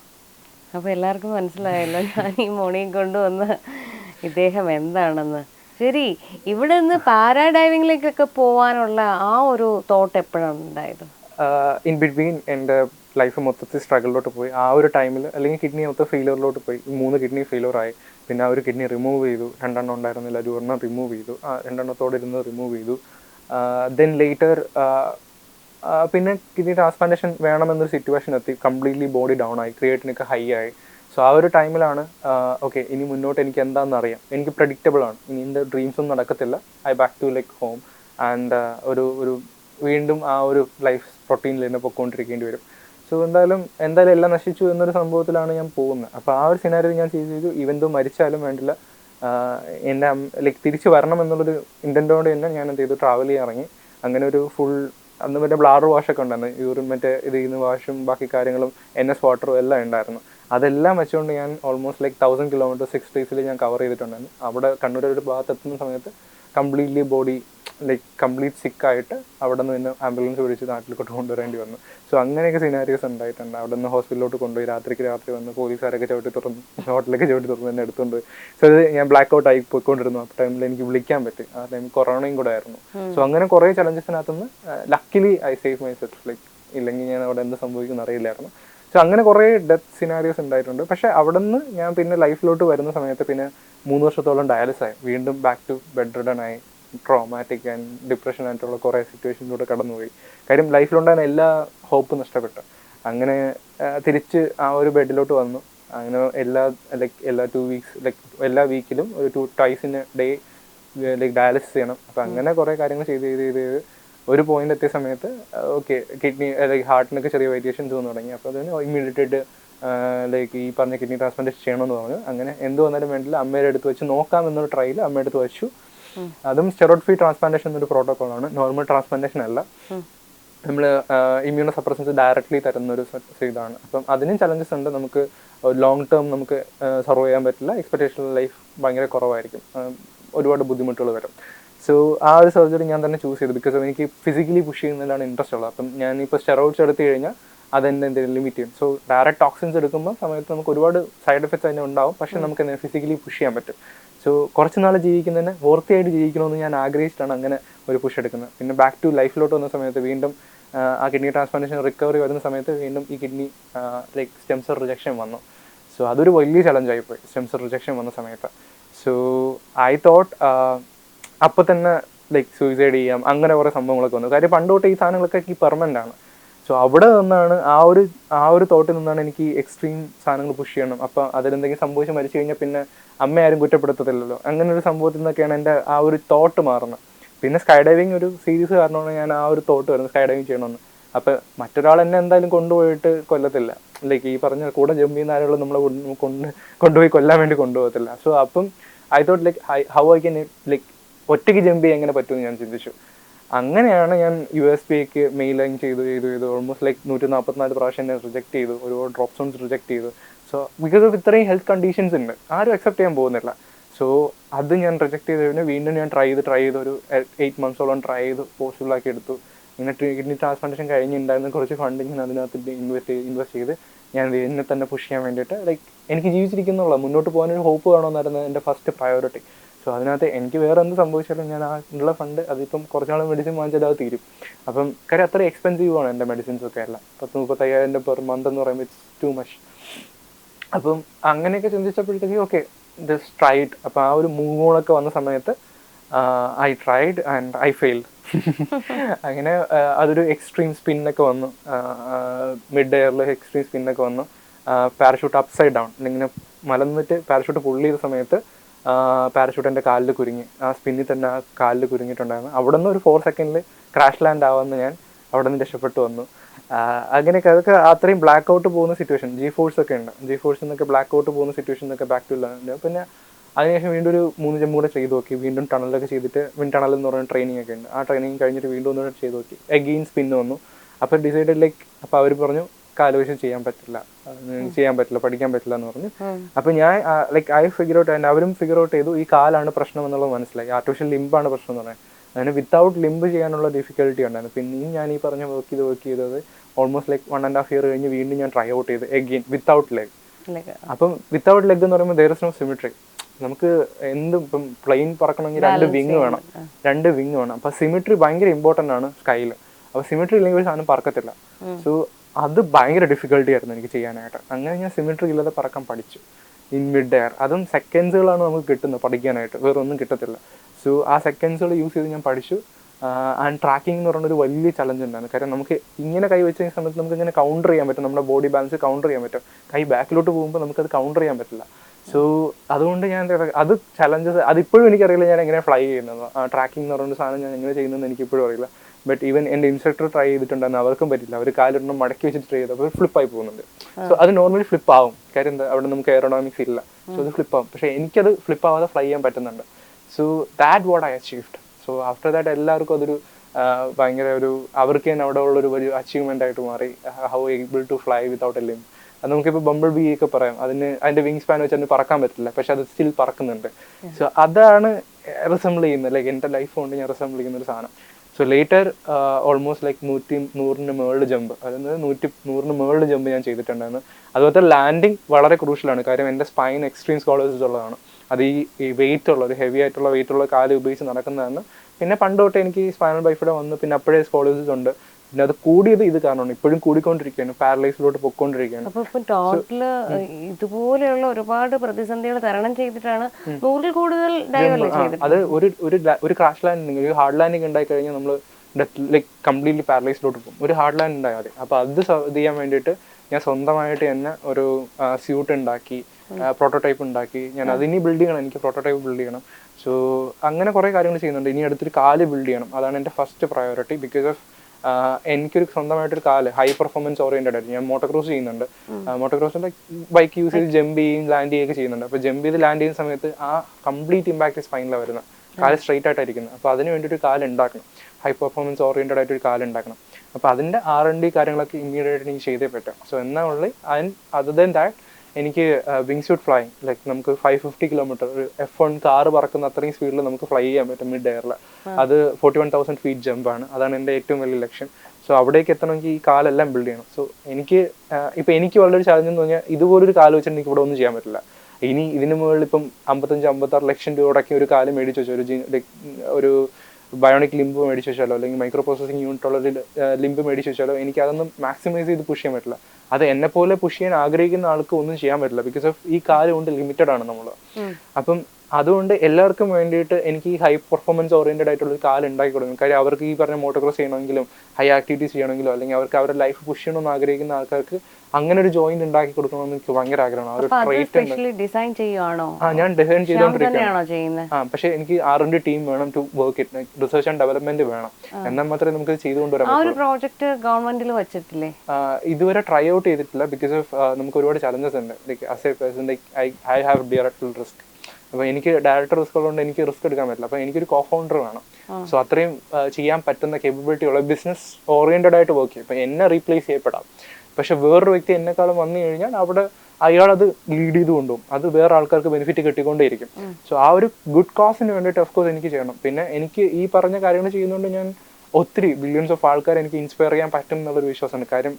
അപ്പൊ എല്ലാവർക്കും മനസ്സിലായല്ലോ ഞാൻ ഈ മോണിയും കൊണ്ടുവന്ന് ഇദ്ദേഹം എന്താണെന്ന്. ശരി ഇവിടെ നിന്ന് പാരാഡൈവിങ്ങിലേക്കൊക്കെ പോവാനുള്ള ആ ഒരു തോട്ട് എപ്പോഴാണ് ഉണ്ടായത്? ഇൻ ബിറ്റ്വീൻ എന്റെ ലൈഫ് മൊത്തത്തിൽ സ്ട്രഗിളിലോട്ട് പോയി. ആ ഒരു ടൈമിൽ അല്ലെങ്കിൽ കിഡ്നി മൊത്തം ഫെയിലിയറിലോട്ട് പോയി. മൂന്ന് കിഡ്നി ഫെയിലറായി പിന്നെ ആ ഒരു കിഡ്നി റിമൂവ് ചെയ്തു. രണ്ടെണ്ണം ഉണ്ടായിരുന്നില്ല. ഒരു ഒരെണ്ണം റിമൂവ് ചെയ്തു. ആ രണ്ടെണ്ണത്തോടെ ഇരുന്ന് റിമൂവ് ചെയ്തു. ദെൻ ലേറ്റർ പിന്നെ കിഡ്നി ട്രാൻസ്പ്ലാന്റേഷൻ വേണമെന്നൊരു സിറ്റുവേഷൻ എത്തി. കംപ്ലീറ്റ്ലി ബോഡി ഡൗൺ ആയി. ക്രിയേറ്റിനൊക്കെ ഹൈ ആയി. സോ ആ ഒരു ടൈമിലാണ് ഓക്കെ ഇനി മുന്നോട്ട് എനിക്ക് എന്താണെന്ന് അറിയാം. എനിക്ക് പ്രഡിക്റ്റബിൾ ആണ്. ഇനി എന്റെ ഡ്രീംസ് ഒന്നും നടക്കത്തില്ല. I back to like home and ഒരു ഒരു വീണ്ടും ആ ഒരു ലൈഫ് റൊട്ടീനിൽ തന്നെ പൊക്കോണ്ടിരിക്കേണ്ടി വരും. സോ എന്തായാലും എന്തായാലും എല്ലാം നശിച്ചു എന്നൊരു സംഭവത്തിലാണ് ഞാൻ പോകുന്നത്. അപ്പോൾ ആ ഒരു സിനാരിയോ ഞാൻ ചെയ്ത് ചെയ്തു. ഈവൻ ദോ മരിച്ചാലും വേണ്ടില്ല എന്റെ ലൈക്ക് തിരിച്ചു വരണം എന്നുള്ളൊരു ഇന്റന്റോടെ തന്നെ ഞാൻ എന്ത് ചെയ്തു? ട്രാവൽ ചെയ്യാൻ ഇറങ്ങി. അങ്ങനെ ഒരു ഫുൾ അന്ന് മറ്റേ ബ്ലാഡർ വാഷൊക്കെ ഉണ്ടായിരുന്നു. യൂറിൻ മറ്റേ ഇത് ചെയ്യുന്ന വാഷും ബാക്കി കാര്യങ്ങളും എൻ എസ് വാട്ടറും എല്ലാം ഉണ്ടായിരുന്നു. അതെല്ലാം വെച്ചുകൊണ്ട് ഞാൻ almost like thousand kilometre six ഡേയ്സിൽ ഞാൻ കവർ ചെയ്തിട്ടുണ്ടായിരുന്നു അവിടെ കണ്ണൂർ ഒരു ഭാഗത്ത് എത്തുന്ന സമയത്ത് കംപ്ലീറ്റ്ലി ബോഡി ലൈക്ക് കംപ്ലീറ്റ് സിക്കായിട്ട് അവിടെ നിന്ന് പിന്നെ ആംബുലൻസ് വിളിച്ച് നാട്ടിലോട്ട് കൊണ്ടുവരേണ്ടി വന്നു. സോ അങ്ങനെയൊക്കെ സിനാരിയോസ് ഉണ്ടായിട്ടുണ്ട്. അവിടെ നിന്ന് ഹോസ്പിറ്റലിലോട്ട് കൊണ്ടുപോയി രാത്രിക്ക് രാത്രി വന്ന് പോലീസുകാരൊക്കെ ചവിട്ടി തുറന്ന് ഹോട്ടലൊക്കെ ചവിട്ടി തുറന്ന് എന്നെ എടുത്തുകൊണ്ട് സോ ഇത് ഞാൻ ബ്ലാക്ക് ഔട്ട് ആയി പോയിക്കൊണ്ടിരുന്നു. ആ ടൈമിൽ എനിക്ക് വിളിക്കാൻ പറ്റി. ആ ടൈം കൊറോണയും കൂടെ ആയിരുന്നു. സോ അങ്ങനെ കുറേ ചലഞ്ചസിനകത്തുനിന്ന് luckily I safe myself like ഇല്ലെങ്കിൽ ഞാൻ അവിടെ എന്ത് സംഭവിക്കുന്ന അറിയില്ലായിരുന്നു. സോ അങ്ങനെ കുറേ ഡെത്ത് സിനാരിയോസ് ഉണ്ടായിട്ടുണ്ട്. പക്ഷേ അവിടെ നിന്ന് ഞാൻ പിന്നെ ലൈഫിലോട്ട് വരുന്ന സമയത്ത് പിന്നെ മൂന്ന് വർഷത്തോളം ഡയാലിസ് ആയി. വീണ്ടും ബാക്ക് ടു ബെഡ് റിഡൺ ആയി. ട്രോമാറ്റിക് ആൻഡ് ഡിപ്രഷൻ ആയിട്ടുള്ള കുറേ സിറ്റുവേഷനിലൂടെ കടന്നുപോയി. കാര്യം ലൈഫിലുണ്ടായിരുന്ന എല്ലാ ഹോപ്പും നഷ്ടപ്പെട്ടു. അങ്ങനെ തിരിച്ച് ആ ഒരു ബെഡിലോട്ട് വന്നു. അങ്ങനെ എല്ലാ ലൈക്ക് എല്ലാ ടു വീക്സ് ലൈക്ക് എല്ലാ വീക്കിലും ഒരു ടു ടൈസിന് ഡേ ലൈക്ക് ഡയാലിസിസ് ചെയ്യണം. അപ്പം അങ്ങനെ കുറേ കാര്യങ്ങൾ ചെയ്ത് ചെയ്ത് ചെയ്ത് ചെയ്ത് ഒരു പോയിന്റ് എത്തിയ സമയത്ത് ഓക്കെ കിഡ്നി ലൈക്ക് ഹാർട്ടിനൊക്കെ ചെറിയ വേരിയേഷൻസ് വന്നു തുടങ്ങി. അപ്പോൾ അതിന് ഇമ്മീഡിയറ്റ് ലൈക്ക് ഈ പറഞ്ഞ കിഡ്നി ട്രാൻസ്പ്ലാന്റ് ചെയ്യണമെന്ന് പറഞ്ഞു. അങ്ങനെ എന്ത് വന്നാലും വേണ്ടില്ല അമ്മയുടെ അടുത്ത് വെച്ച് നോക്കാം എന്നൊരു ട്രയൽ അമ്മയുടെ അടുത്ത് വെച്ചു അതും സ്റ്റെറോഡ് ഫ്രീ ട്രാൻസ്പ്ലാന്റേഷൻ എന്നൊരു പ്രോട്ടോകോളാണ് നോർമൽ ട്രാൻസ്പ്ലാന്റേഷൻ അല്ല. നമ്മൾ ഇമ്മ്യൂണോ സപ്രസൻസ് ഡയറക്ട്ലി തരുന്ന ഒരു ഇതാണ്. അപ്പം അതിനും ചലഞ്ചസ് ഉണ്ട്. നമുക്ക് ലോങ് ടേം നമുക്ക് സർവ് ചെയ്യാൻ പറ്റില്ല. എക്സ്പെക്ടേഷൻ ലൈഫ് ഭയങ്കര കുറവായിരിക്കും. ഒരുപാട് ബുദ്ധിമുട്ടുകൾ വരും. സോ ആ ഒരു സർജറി ഞാൻ തന്നെ ചൂസ് ചെയ്തു ബിക്കോസ് എനിക്ക് ഫിസിക്കലി പുഷ് ചെയ്യുന്നതിലാണ് ഇൻട്രസ്റ്റ് ഉള്ളത്. അപ്പം ഞാൻ ഇപ്പോൾ സ്റ്റെറോയിഡ്സ് എടുത്തു കഴിഞ്ഞാൽ അതെന്നെ എന്തെങ്കിലും ലിമിറ്റ് ചെയ്യും. സോ ഡയറക്റ്റ് ടോക്സിൻസ് എടുക്കുമ്പോൾ സമയത്ത് നമുക്ക് ഒരുപാട് സൈഡ് എഫക്ട്സ് തന്നെ ഉണ്ടാവും. പക്ഷെ നമുക്ക് ഫിസിക്കലി പുഷ് ചെയ്യാൻ പറ്റും. സോ കുറച്ച് നാൾ ജീവിക്കുന്നതിന് വോർത്തിയായിട്ട് ജീവിക്കണമെന്ന് ഞാൻ ആഗ്രഹിച്ചിട്ടാണ് അങ്ങനെ ഒരു പുഷ് എടുക്കുന്നത്. പിന്നെ ബാക്ക് ടു ലൈഫിലോട്ട് വന്ന സമയത്ത് വീണ്ടും ആ കിഡ്നി ട്രാൻസ്പ്ലാന്റേഷൻ റിക്കവറി വരുന്ന സമയത്ത് വീണ്ടും ഈ കിഡ്നി ലൈക്ക് സ്റ്റെംസർ റിജക്ഷൻ വന്നു. സോ അതൊരു വലിയ ചലഞ്ചായിപ്പോയി സ്റ്റെംസർ റിജക്ഷൻ വന്ന സമയത്ത്. സോ ഐ തോട്ട് അപ്പോൾ തന്നെ ലൈക് സൂയിസൈഡ് ചെയ്യാം അങ്ങനെ കുറെ സംഭവങ്ങളൊക്കെ വന്നു. കാര്യം പണ്ട് തൊട്ട് ഈ സാധനങ്ങളൊക്കെ ഈ പെർമനന്റ് ആണ്. സോ അവിടെ നിന്നാണ് ആ ഒരു ആ ഒരു തോട്ടിൽ നിന്നാണ് എനിക്ക് എക്സ്ട്രീം സാധനങ്ങൾ പുഷ് ചെയ്യണം. അപ്പൊ അതിലെന്തെങ്കിലും സംഭവിച്ച് മരിച്ചു കഴിഞ്ഞാൽ പിന്നെ അമ്മ ആരും കുറ്റപ്പെടുത്തത്തില്ലല്ലോ. അങ്ങനെ ഒരു സംഭവത്തിൽ നിന്നൊക്കെയാണ് എന്റെ ആ ഒരു തോട്ട് മാറുന്നത്. പിന്നെ സ്കൈ ഡൈവിങ് ഒരു സീരീസ് കാരണമാണ് ഞാൻ ആ ഒരു തോട്ട് വരുന്നത് സ്കൈ ഡൈവിങ് ചെയ്യണമെന്ന്. അപ്പൊ മറ്റൊരാൾ എന്നെ എന്തായാലും കൊണ്ടുപോയിട്ട് കൊല്ലത്തില്ല. ലൈക്ക് ഈ പറഞ്ഞ കൂടെ ജമ്പ് ചെയ്യുന്ന നമ്മളെ കൊണ്ട് കൊണ്ടുപോയി കൊല്ലാൻ വേണ്ടി കൊണ്ടുപോകത്തില്ല. സോ അപ്പം I thought like how I can like ഒറ്റയ്ക്ക് ജമ്പ് ചെയ്യാൻ എങ്ങനെ പറ്റുമെന്ന് ഞാൻ ചിന്തിച്ചു. അങ്ങനെയാണ് ഞാൻ യു എസ് പി ക്ക് മെയിൽ ലൈൻ ചെയ്തു ചെയ്തു ചെയ്തു ഓൾമോസ്റ്റ് ലൈക്ക് നൂറ്റി നാൽപ്പത്തിനാല് പ്രാവശ്യം ഞാൻ റിജക്ട് ചെയ്തു ഒരുപാട് ഡ്രോപ്പ് സോൺസ് റിജക്ട് ചെയ്തു. സോ ബിക്കോസ് ഓഫ് ഇത്രയും ഹെൽത്ത് കണ്ടീഷൻസ് ഉണ്ട് ആരും അക്സെപ്റ്റ് ചെയ്യാൻ പോകുന്നില്ല. സോ അത് ഞാൻ റിജക്ട് ചെയ്ത് കഴിഞ്ഞാൽ വീണ്ടും ഞാൻ ട്രൈ ചെയ്ത് ട്രൈ ചെയ്ത് ഒരു എയ്റ്റ് മന്ത്സോളം ട്രൈ ചെയ്ത് പോസിബിൾ ആക്കി എടുത്തു. ഇങ്ങനെ കിഡ്നി ട്രാൻസ്പ്ലാന്റേഷൻ കഴിഞ്ഞിട്ടുണ്ടായിരുന്ന. കുറച്ച് ഫണ്ടിങ് ഞാൻ അതിനകത്ത് ഇൻവെസ്റ്റ് ഇൻവെസ്റ്റ് ചെയ്ത് ഞാൻ എന്നെ തന്നെ പുഷ് ചെയ്യാൻ വേണ്ടിയിട്ട് ലൈക്ക് എനിക്ക് ജീവിച്ചിരിക്കുന്നുള്ള മുന്നോട്ട് പോകാനൊരു ഹോപ്പ് വേണമെന്നായിരുന്നു എന്റെ ഫസ്റ്റ് പ്രയോറിറ്റി സോ അതിനകത്ത് എനിക്ക് വേറെ എന്ത് സംഭവിച്ചാലും ഞാൻ ആ ഉള്ള ഫണ്ട് അതിപ്പം കുറച്ചാൾ മെഡിസിൻ വാങ്ങിച്ചാൽ അത് തീരും. അപ്പം കാര്യം അത്ര എക്സ്പെൻസീവ് ആണ് എന്റെ മെഡിസിൻസ് ഒക്കെ എല്ലാം. പത്ത് മുപ്പത്തയ്യായിരം പെർ മന്ത് എന്ന് പറയുമ്പോൾ ഇറ്റ്സ് ടു മച്ച് അപ്പം അങ്ങനെയൊക്കെ ചിന്തിച്ചപ്പോഴത്തേക്ക് ഓക്കെ ജസ്റ്റ് ട്രൈഡ് അപ്പം ആ ഒരു മൂവോളൊക്കെ വന്ന സമയത്ത് I tried and I fail അങ്ങനെ അതൊരു എക്സ്ട്രീം സ്പിന്നൊക്കെ വന്നു. മിഡ് എയറിൽ എക്സ്ട്രീം സ്പിന്നൊക്കെ വന്നു. പാരഷൂട്ട് അപ്സൈഡ് ഡൗൺ ഇങ്ങനെ മലന്നിട്ട് പാരഷൂട്ട് പുള്ളി ചെയ്ത സമയത്ത് പാരഷൂട്ട് എന്റെ കാലിൽ കുരുങ്ങി. ആ സ്പിന്നിൽ തന്നെ ആ കാലിൽ കുരുങ്ങിയിട്ടുണ്ടായിരുന്നു. അവിടെ നിന്ന് ഒരു ഫോർ സെക്കൻഡിൽ ക്രാഷ് ലാൻഡ് ആവുമെന്ന് ഞാൻ അവിടെ നിന്ന് രക്ഷപ്പെട്ടു വന്നു. അങ്ങനെയൊക്കെ അതൊക്കെ അത്രയും ബ്ലാക്ക് ഔട്ട് പോകുന്ന സിറ്റുവേഷൻ ജി ഫോഴ്സ് ഒക്കെ ഉണ്ട്. ജി ഫോഴ്സ് എന്നൊക്കെ ബ്ലാക്ക് ഔട്ട് പോകുന്ന സിറ്റുവേഷൻ ഒക്കെ ബാക്ക് ടു ലാൻഡ് പിന്നെ അതിനുശേഷം വീണ്ടും ഒരു മൂന്ന് ജമ്പ് കൂടെ ചെയ്ത് നോക്കി. വീണ്ടും ടണലൊക്കെ ചെയ്തിട്ട് വിൻ ടണൽ എന്ന് പറയുന്ന ട്രെയിനിങ് ഒക്കെ ഉണ്ട്. ആ ട്രെയിനിങ് കഴിഞ്ഞിട്ട് വീണ്ടും ഒന്നുകൂടെ ചെയ്ത് നോക്കി. എഗെയിൻ സ്പിന്ന് വന്നു. അപ്പോൾ ഡിസൈഡ് ലൈക്ക് അപ്പോൾ അവർ പറഞ്ഞു കാലവശം ചെയ്യാൻ പറ്റില്ല. ചെയ്യാൻ പറ്റില്ല പഠിക്കാൻ പറ്റില്ല എന്ന് പറഞ്ഞു അപ്പൊ ഞാൻ like I figure out and അവരും ഫിഗർ ഔട്ട് ചെയ്തു ഈ കാലാണ് പ്രശ്നം എന്നുള്ളത് മനസ്സിലായി. ആർട്ടിഫിഷ്യൽ ലിംബാണ് പ്രശ്നം എന്ന് പറയുന്നത്. അതിന് വിത്തൗട്ട് ലിംബ് ചെയ്യാനുള്ള ഡിഫിക്കൽട്ടി ഉണ്ടായിരുന്നു. പിന്നെയും ഞാൻ ഈ പറഞ്ഞ വർക്ക് ചെയ്ത് വർക്ക് ചെയ്തത് almost like one and half year കഴിഞ്ഞ് വീണ്ടും ഞാൻ ട്രൈ ഔട്ട് ചെയ്ത് എഗെയിൻ വിത്തൗട്ട് ലെഗ് അപ്പം വിത്തൗട്ട് ലെഗ് എന്ന് പറയുമ്പോൾ ദേർ ഇസ് നോ സിമിട്രി നമുക്ക് എന്തും ഇപ്പം പ്ലെയിൻ പറക്കണമെങ്കിൽ രണ്ട് വിങ് വേണം. രണ്ട് വിങ് വേണം. അപ്പൊ സിമിട്രി ഭയങ്കര ഇമ്പോർട്ടന്റ് ആണ് സ്കൈയിൽ അപ്പൊ സിമിട്രി ഇല്ലെങ്കിൽ ഒരു സാധനം പറക്കത്തില്ല. സോ അത് ഭയങ്കര ഡിഫിക്കൽട്ടി ആയിരുന്നു എനിക്ക് ചെയ്യാനായിട്ട്. അങ്ങനെ ഞാൻ സിമിട്രി ഇല്ലാതെ പറക്കാൻ പഠിച്ചു. ഇൻ മിഡ് എയർ അതും സെക്കൻഡ്സുകളാണ് നമുക്ക് കിട്ടുന്നത് പഠിക്കാനായിട്ട്. വേറെ ഒന്നും കിട്ടത്തില്ല. സോ ആ സെക്കൻഡ്സുകൾ യൂസ് ചെയ്ത് ഞാൻ പഠിച്ചു. ആൻഡ് ട്രാക്കിംഗ് എന്ന് പറയുന്ന ഒരു വലിയ ചലഞ്ച് ഉണ്ടായിരുന്നു. കാരണം നമുക്ക് ഇങ്ങനെ കൈ വെച്ച സമയത്ത് നമുക്ക് ഇങ്ങനെ കൗണ്ടർ ചെയ്യാൻ പറ്റും. നമ്മുടെ ബോഡി ബാലൻസ് കൗണ്ടർ ചെയ്യാൻ പറ്റും. കൈ ബാക്കിലോട്ട് പോകുമ്പോൾ നമുക്കത് കൗണ്ടർ ചെയ്യാൻ പറ്റില്ല. സോ അതുകൊണ്ട് ഞാൻ അത് ചലഞ്ചസ് അതിപ്പോഴും എനിക്കറിയില്ല ഞാൻ എങ്ങനെ ഫ്ലൈ ചെയ്യുന്നത്. ട്രാക്കിംഗ് എന്ന് പറയുന്ന സാധനം ഞാൻ എങ്ങനെ ചെയ്യുന്നതെന്ന് എനിക്കിപ്പോഴും അറിയില്ല. ബട്ട് ഈവൻ എന്റെ ഇൻസ്ട്രക്ടർ ട്രൈ ചെയ്തിട്ടുണ്ടെന്ന് അവർക്കും പറ്റില്ല. അവർ കാലിടണം മടക്കി വെച്ചിട്ട് ട്രൈ ചെയ്തപ്പോൾ ഫ്ലിപ്പായി പോകുന്നുണ്ട്. സോ അത് നോർമലി ഫ്ലിപ്പ് ആവും. കാര്യം എന്താ? അവിടെ നമുക്ക് എയറോണോമിക്സ് ഇല്ല. സോ അത് ഫ്ലിപ്പ് ആവും. പക്ഷേ എനിക്കത് ഫ്ലിപ്പ് ആവാതെ ഫ്ലൈ ചെയ്യാൻ പറ്റുന്നുണ്ട്. So that what I achieved so after that എല്ലാവർക്കും അതൊരു ഭയങ്കര ഒരു അവർക്ക് തന്നെ അവിടെ ഉള്ള ഒരു വലിയ അച്ചീവ്മെന്റ് ആയിട്ട് മാറി. How able to fly without a limb അത് നമുക്കിപ്പോൾ ബമ്പിൾ ബി ഒക്കെ പറയാം. അതിന് അതിന്റെ വിങ് സ്പാൻ വെച്ച് അതിന് പറക്കാൻ പറ്റില്ല. പക്ഷെ അത് സ്റ്റിൽ പറക്കുന്നുണ്ട്. സോ അതാണ് റിസംബിൾ ചെയ്യുന്നത്. ലൈക്ക് എന്റെ ലൈഫ് കൊണ്ട് ഞാൻ റിസംബിൾ ചെയ്യുന്ന ഒരു സാധനം. സോ ലേറ്റർ ഓൾമോസ്റ്റ് ലൈക്ക് നൂറ്റി നൂറിന് മുകളിൽ ജമ്പ് അതായത് നൂറ്റി നൂറിന് മുകളിൽ ജമ്പ് ഞാൻ ചെയ്തിട്ടുണ്ടായിരുന്നു. അതുപോലത്തെ ലാൻഡിങ് വളരെ ക്രൂഷ്യലാണ് കാര്യം എന്റെ സ്പൈൻ എക്സ്ട്രീം സ്കോളേഴ്സ് ഉള്ളതാണ്. അത് ഈ ഈ വെയിറ്റ് ഉള്ള ഒരു ഹെവി ആയിട്ടുള്ള വെയിറ്റ് ഉള്ള കാൽ ഉപയോഗിച്ച് നടക്കുന്നതാണ്. പിന്നെ പണ്ട് തൊട്ട് എനിക്ക് സ്പൈനൽ ബൈഫിടെ വന്നു. പിന്നെ അപ്പോഴേ സ്കോളേഴ്സ് ഉണ്ട്. പിന്നെ അത് കൂടിയത് ഇത് കാരണമാണ്. ഇപ്പോഴും കൂടിക്കൊണ്ടിരിക്കുകയാണ് പാരലൈസിലോട്ട് പൊയ്ക്കൊണ്ടിരിക്കുകയാണ്. അപ്പൊ ഇപ്പൊ ടോട്ടൽ ഇതുപോലെയുള്ള ഒരുപാട് പ്രതിസന്ധികൾ തരണം ചെയ്തിട്ടാണ് നൂറിൽ കൂടുതൽ അത് ഒരു ഒരു ഒരു ക്രാഷ് ലാൻഡിങ് ഒരു ഹാർഡ് ലാൻഡിങ് ഉണ്ടായി കഴിഞ്ഞാൽ നമ്മൾ ഡെത്ത് ലൈക്ക് കംപ്ലീറ്റ്ലി പാരലൈസിലോട്ട് പോകും. ഒരു ഹാർഡ് ലാൻഡ് ഉണ്ടായാൽ മതി. അപ്പോൾ അത് ഇത് ചെയ്യാൻ വേണ്ടിയിട്ട് ഞാൻ സ്വന്തമായിട്ട് തന്നെ ഒരു സ്യൂട്ട് ഉണ്ടാക്കി പ്രോട്ടോടൈപ്പ് ഉണ്ടാക്കി. ഞാൻ അതിനി ബിൽഡ് ചെയ്യണം എനിക്ക് പ്രോട്ടോടൈപ്പ് ബിൽഡ് ചെയ്യണം. സോ അങ്ങനെ കുറേ കാര്യങ്ങൾ ചെയ്യുന്നുണ്ട്. ഇനി അടുത്തൊരു കാൽ ബിൽഡ് ചെയ്യണം. അതാണ് എന്റെ ഫസ്റ്റ് പ്രയോറിറ്റി ബിക്കോസ് ഓഫ് എനിക്കൊരു സ്വന്തമായിട്ടൊരു കാൽ ഹൈ പെർഫോമൻസ് ഓറിയന്റഡ് ആയിട്ട്. ഞാൻ മോട്ടോക്രോസ് ചെയ്യുന്നുണ്ട്. മോട്ടോക്രോസിന്റെ ബൈക്ക് യൂസ് ചെയ്ത് ജമ്പ് ചെയ്യും ലാൻഡ് ചെയ്യുകയൊക്കെ ചെയ്യുന്നുണ്ട്. അപ്പോൾ ജമ്പ് ചെയ്ത് ലാൻഡ് ചെയ്യുന്ന സമയത്ത് ആ കംപ്ലീറ്റ് ഇമ്പാക്ട് സ്പൈനിലാണ് വരുന്നത് കാൽ സ്ട്രൈറ്റ് ആയിട്ടായിരിക്കുന്നത് അപ്പോൾ അതിന് വേണ്ടി ഒരു കാൽ ഉണ്ടാക്കണം. ഹൈ പെർഫോമൻസ് ഓറിയന്റഡ് ആയിട്ട് ഒരു കാൽ ഉണ്ടാക്കണം. അപ്പോൾ അതിന്റെ ആർ എൻ ഡി കാര്യങ്ങളൊക്കെ ഇമ്മീഡിയറ്റ് എനിക്ക് ചെയ്തേ പറ്റും. സോ എന്നാ ഉള്ളി ആൻഡ് അതർ ദൻ ദാറ്റ് എനിക്ക് വിങ് സ്യൂട്ട് ഫ്ലൈ ലൈക്ക് നമുക്ക് ഫൈവ് ഫിഫ്റ്റി കിലോമീറ്റർ ഒരു എഫ് വൺ കാറ് പറക്കുന്ന അത്രയും സ്പീഡിൽ നമുക്ക് ഫ്ലൈ ചെയ്യാൻ പറ്റും മിഡ് എയറിൽ അത് ഫോർട്ടി വൺ തൗസൻഡ് ഫീറ്റ് ജമ്പാണ് അതാണ് എന്റെ ഏറ്റവും വലിയ ലക്ഷ്യം. സോ അവിടേക്ക് എത്തണമെങ്കിൽ ഈ കാലെല്ലാം ബിൽഡ് ചെയ്യണം. സോ എനിക്ക് ഇപ്പം എനിക്ക് വളരെ ചാലഞ്ച് എന്ന് പറഞ്ഞാൽ ഇതുപോലൊരു കാൽ വെച്ചിട്ട് എനിക്ക് ഇവിടെ ഒന്നും ചെയ്യാൻ പറ്റില്ല. ഇനി ഇതിന് മുകളിൽ ഇപ്പം അമ്പത്തഞ്ച് അമ്പത്താറ് ലക്ഷം രൂപ അടക്കി ഒരു കാലം മേടിച്ച് വെച്ചു ഒരു ഒരു ബയോണിക് ലിംബ് മേടിച്ച് വെച്ചാലോ അല്ലെങ്കിൽ മൈക്രോ പ്രോസസിങ് യൂണിറ്റുള്ള ഒരു ലിംബ് മേടിച്ച് വെച്ചാലോ എനിക്ക് അതൊന്നും മാക്സിമൈസ് ചെയ്ത് പുഷ് ചെയ്യാൻ പറ്റില്ല. അത് എന്നെ പോലെ പുഷ് ചെയ്യാൻ ആഗ്രഹിക്കുന്ന ആൾക്ക് ഒന്നും ചെയ്യാൻ പറ്റില്ല ബിക്കോസ് ഓഫ് ഈ കാര്യം കൊണ്ട് ലിമിറ്റഡ് ആണ് നമ്മൾ അപ്പം അതുകൊണ്ട് എല്ലാവർക്കും വേണ്ടിയിട്ട് എനിക്ക് ഈ ഹൈ പെർഫോമൻസ് ഓറിയന്റഡ് ആയിട്ടുള്ള ഒരു കാൽ ഉണ്ടാക്കി കൊടുക്കും കാര്യം അവർക്ക് ഈ പറഞ്ഞ മോട്ടോക്രോസ് ചെയ്യണമെങ്കിലും ഹൈ ആക്ടിവിറ്റീസ് ചെയ്യണമെങ്കിലും അല്ലെങ്കിൽ അവർക്ക് അവരുടെ ലൈഫ് പുഷ് ചെയ്യണമെന്ന് ആഗ്രഹിക്കുന്ന ആൾക്കാർക്ക് അങ്ങനെ ഒരു ജോയിന്റ് ഉണ്ടാക്കി കൊടുക്കണമെന്ന് എനിക്ക് ഭയങ്കര ആഗ്രഹമാണ്. ഡിസൈൻ ചെയ്യുവാണോ? ആ ഞാൻ ഡിസൈൻ ചെയ്യുന്നത് ആ പക്ഷേ എനിക്ക് ആറിന്റെ ടീം വേണം to work it research and development വേണം. എന്നാൽ മാത്രമേ നമുക്ക് ഇത് ചെയ്തു കൊണ്ടുവരാൻ ആ ഒരു പ്രോജക്റ്റ് ഗവൺമെന്റിൽ വെച്ചിട്ടില്ലേ? ഇതുവരെ ട്രൈ ഔട്ട് ചെയ്തിട്ടില്ല ബിക്കോസ് ഓഫ് നമുക്ക് ഒരുപാട് ചലഞ്ചസ് ഉണ്ട്. Like as a person like I I have direct risk അപ്പോൾ എനിക്ക് ഡയറക്ടർ റിസ്ക് ഉള്ളതുകൊണ്ട് എനിക്ക് റിസ്ക് എടുക്കാൻ പറ്റില്ല. അപ്പോൾ എനിക്കൊരു കോ ഫൗണ്ടർ വേണം സോ അത്രയും ചെയ്യാൻ പറ്റുന്ന കേപ്പബിലിറ്റി ഉള്ള ബിസിനസ് ഓറിയന്റഡ് ആയിട്ട് വർക്ക് ചെയ്യും. ഇപ്പം എന്നെ റീപ്ലേസ് ചെയ്യപ്പെടാം. പക്ഷെ വേറൊരു വ്യക്തി എന്നെക്കാളും വന്നു കഴിഞ്ഞാൽ അവിടെ അയാൾ അത് ലീഡ് ചെയ്ത് കൊണ്ടുപോകും. അത് വേറെ ആൾക്കാർക്ക് ബെനിഫിറ്റ് കിട്ടിക്കൊണ്ടേയിരിക്കും. സോ ആ ഒരു ഗുഡ് കോസിന് വേണ്ടിയിട്ട് ഓഫ് കോഴ്സ് എനിക്ക് ചെയ്യണം. പിന്നെ എനിക്ക് ഈ പറഞ്ഞ കാര്യങ്ങൾ ചെയ്യുന്നതുകൊണ്ട് ഞാൻ ഒത്തിരി ബില്യൺസ് ഓഫ് ആൾക്കാർ എനിക്ക് ഇൻസ്പയർ ചെയ്യാൻ പറ്റും എന്നുള്ളൊരു വിശ്വാസമുണ്ട്. കാര്യം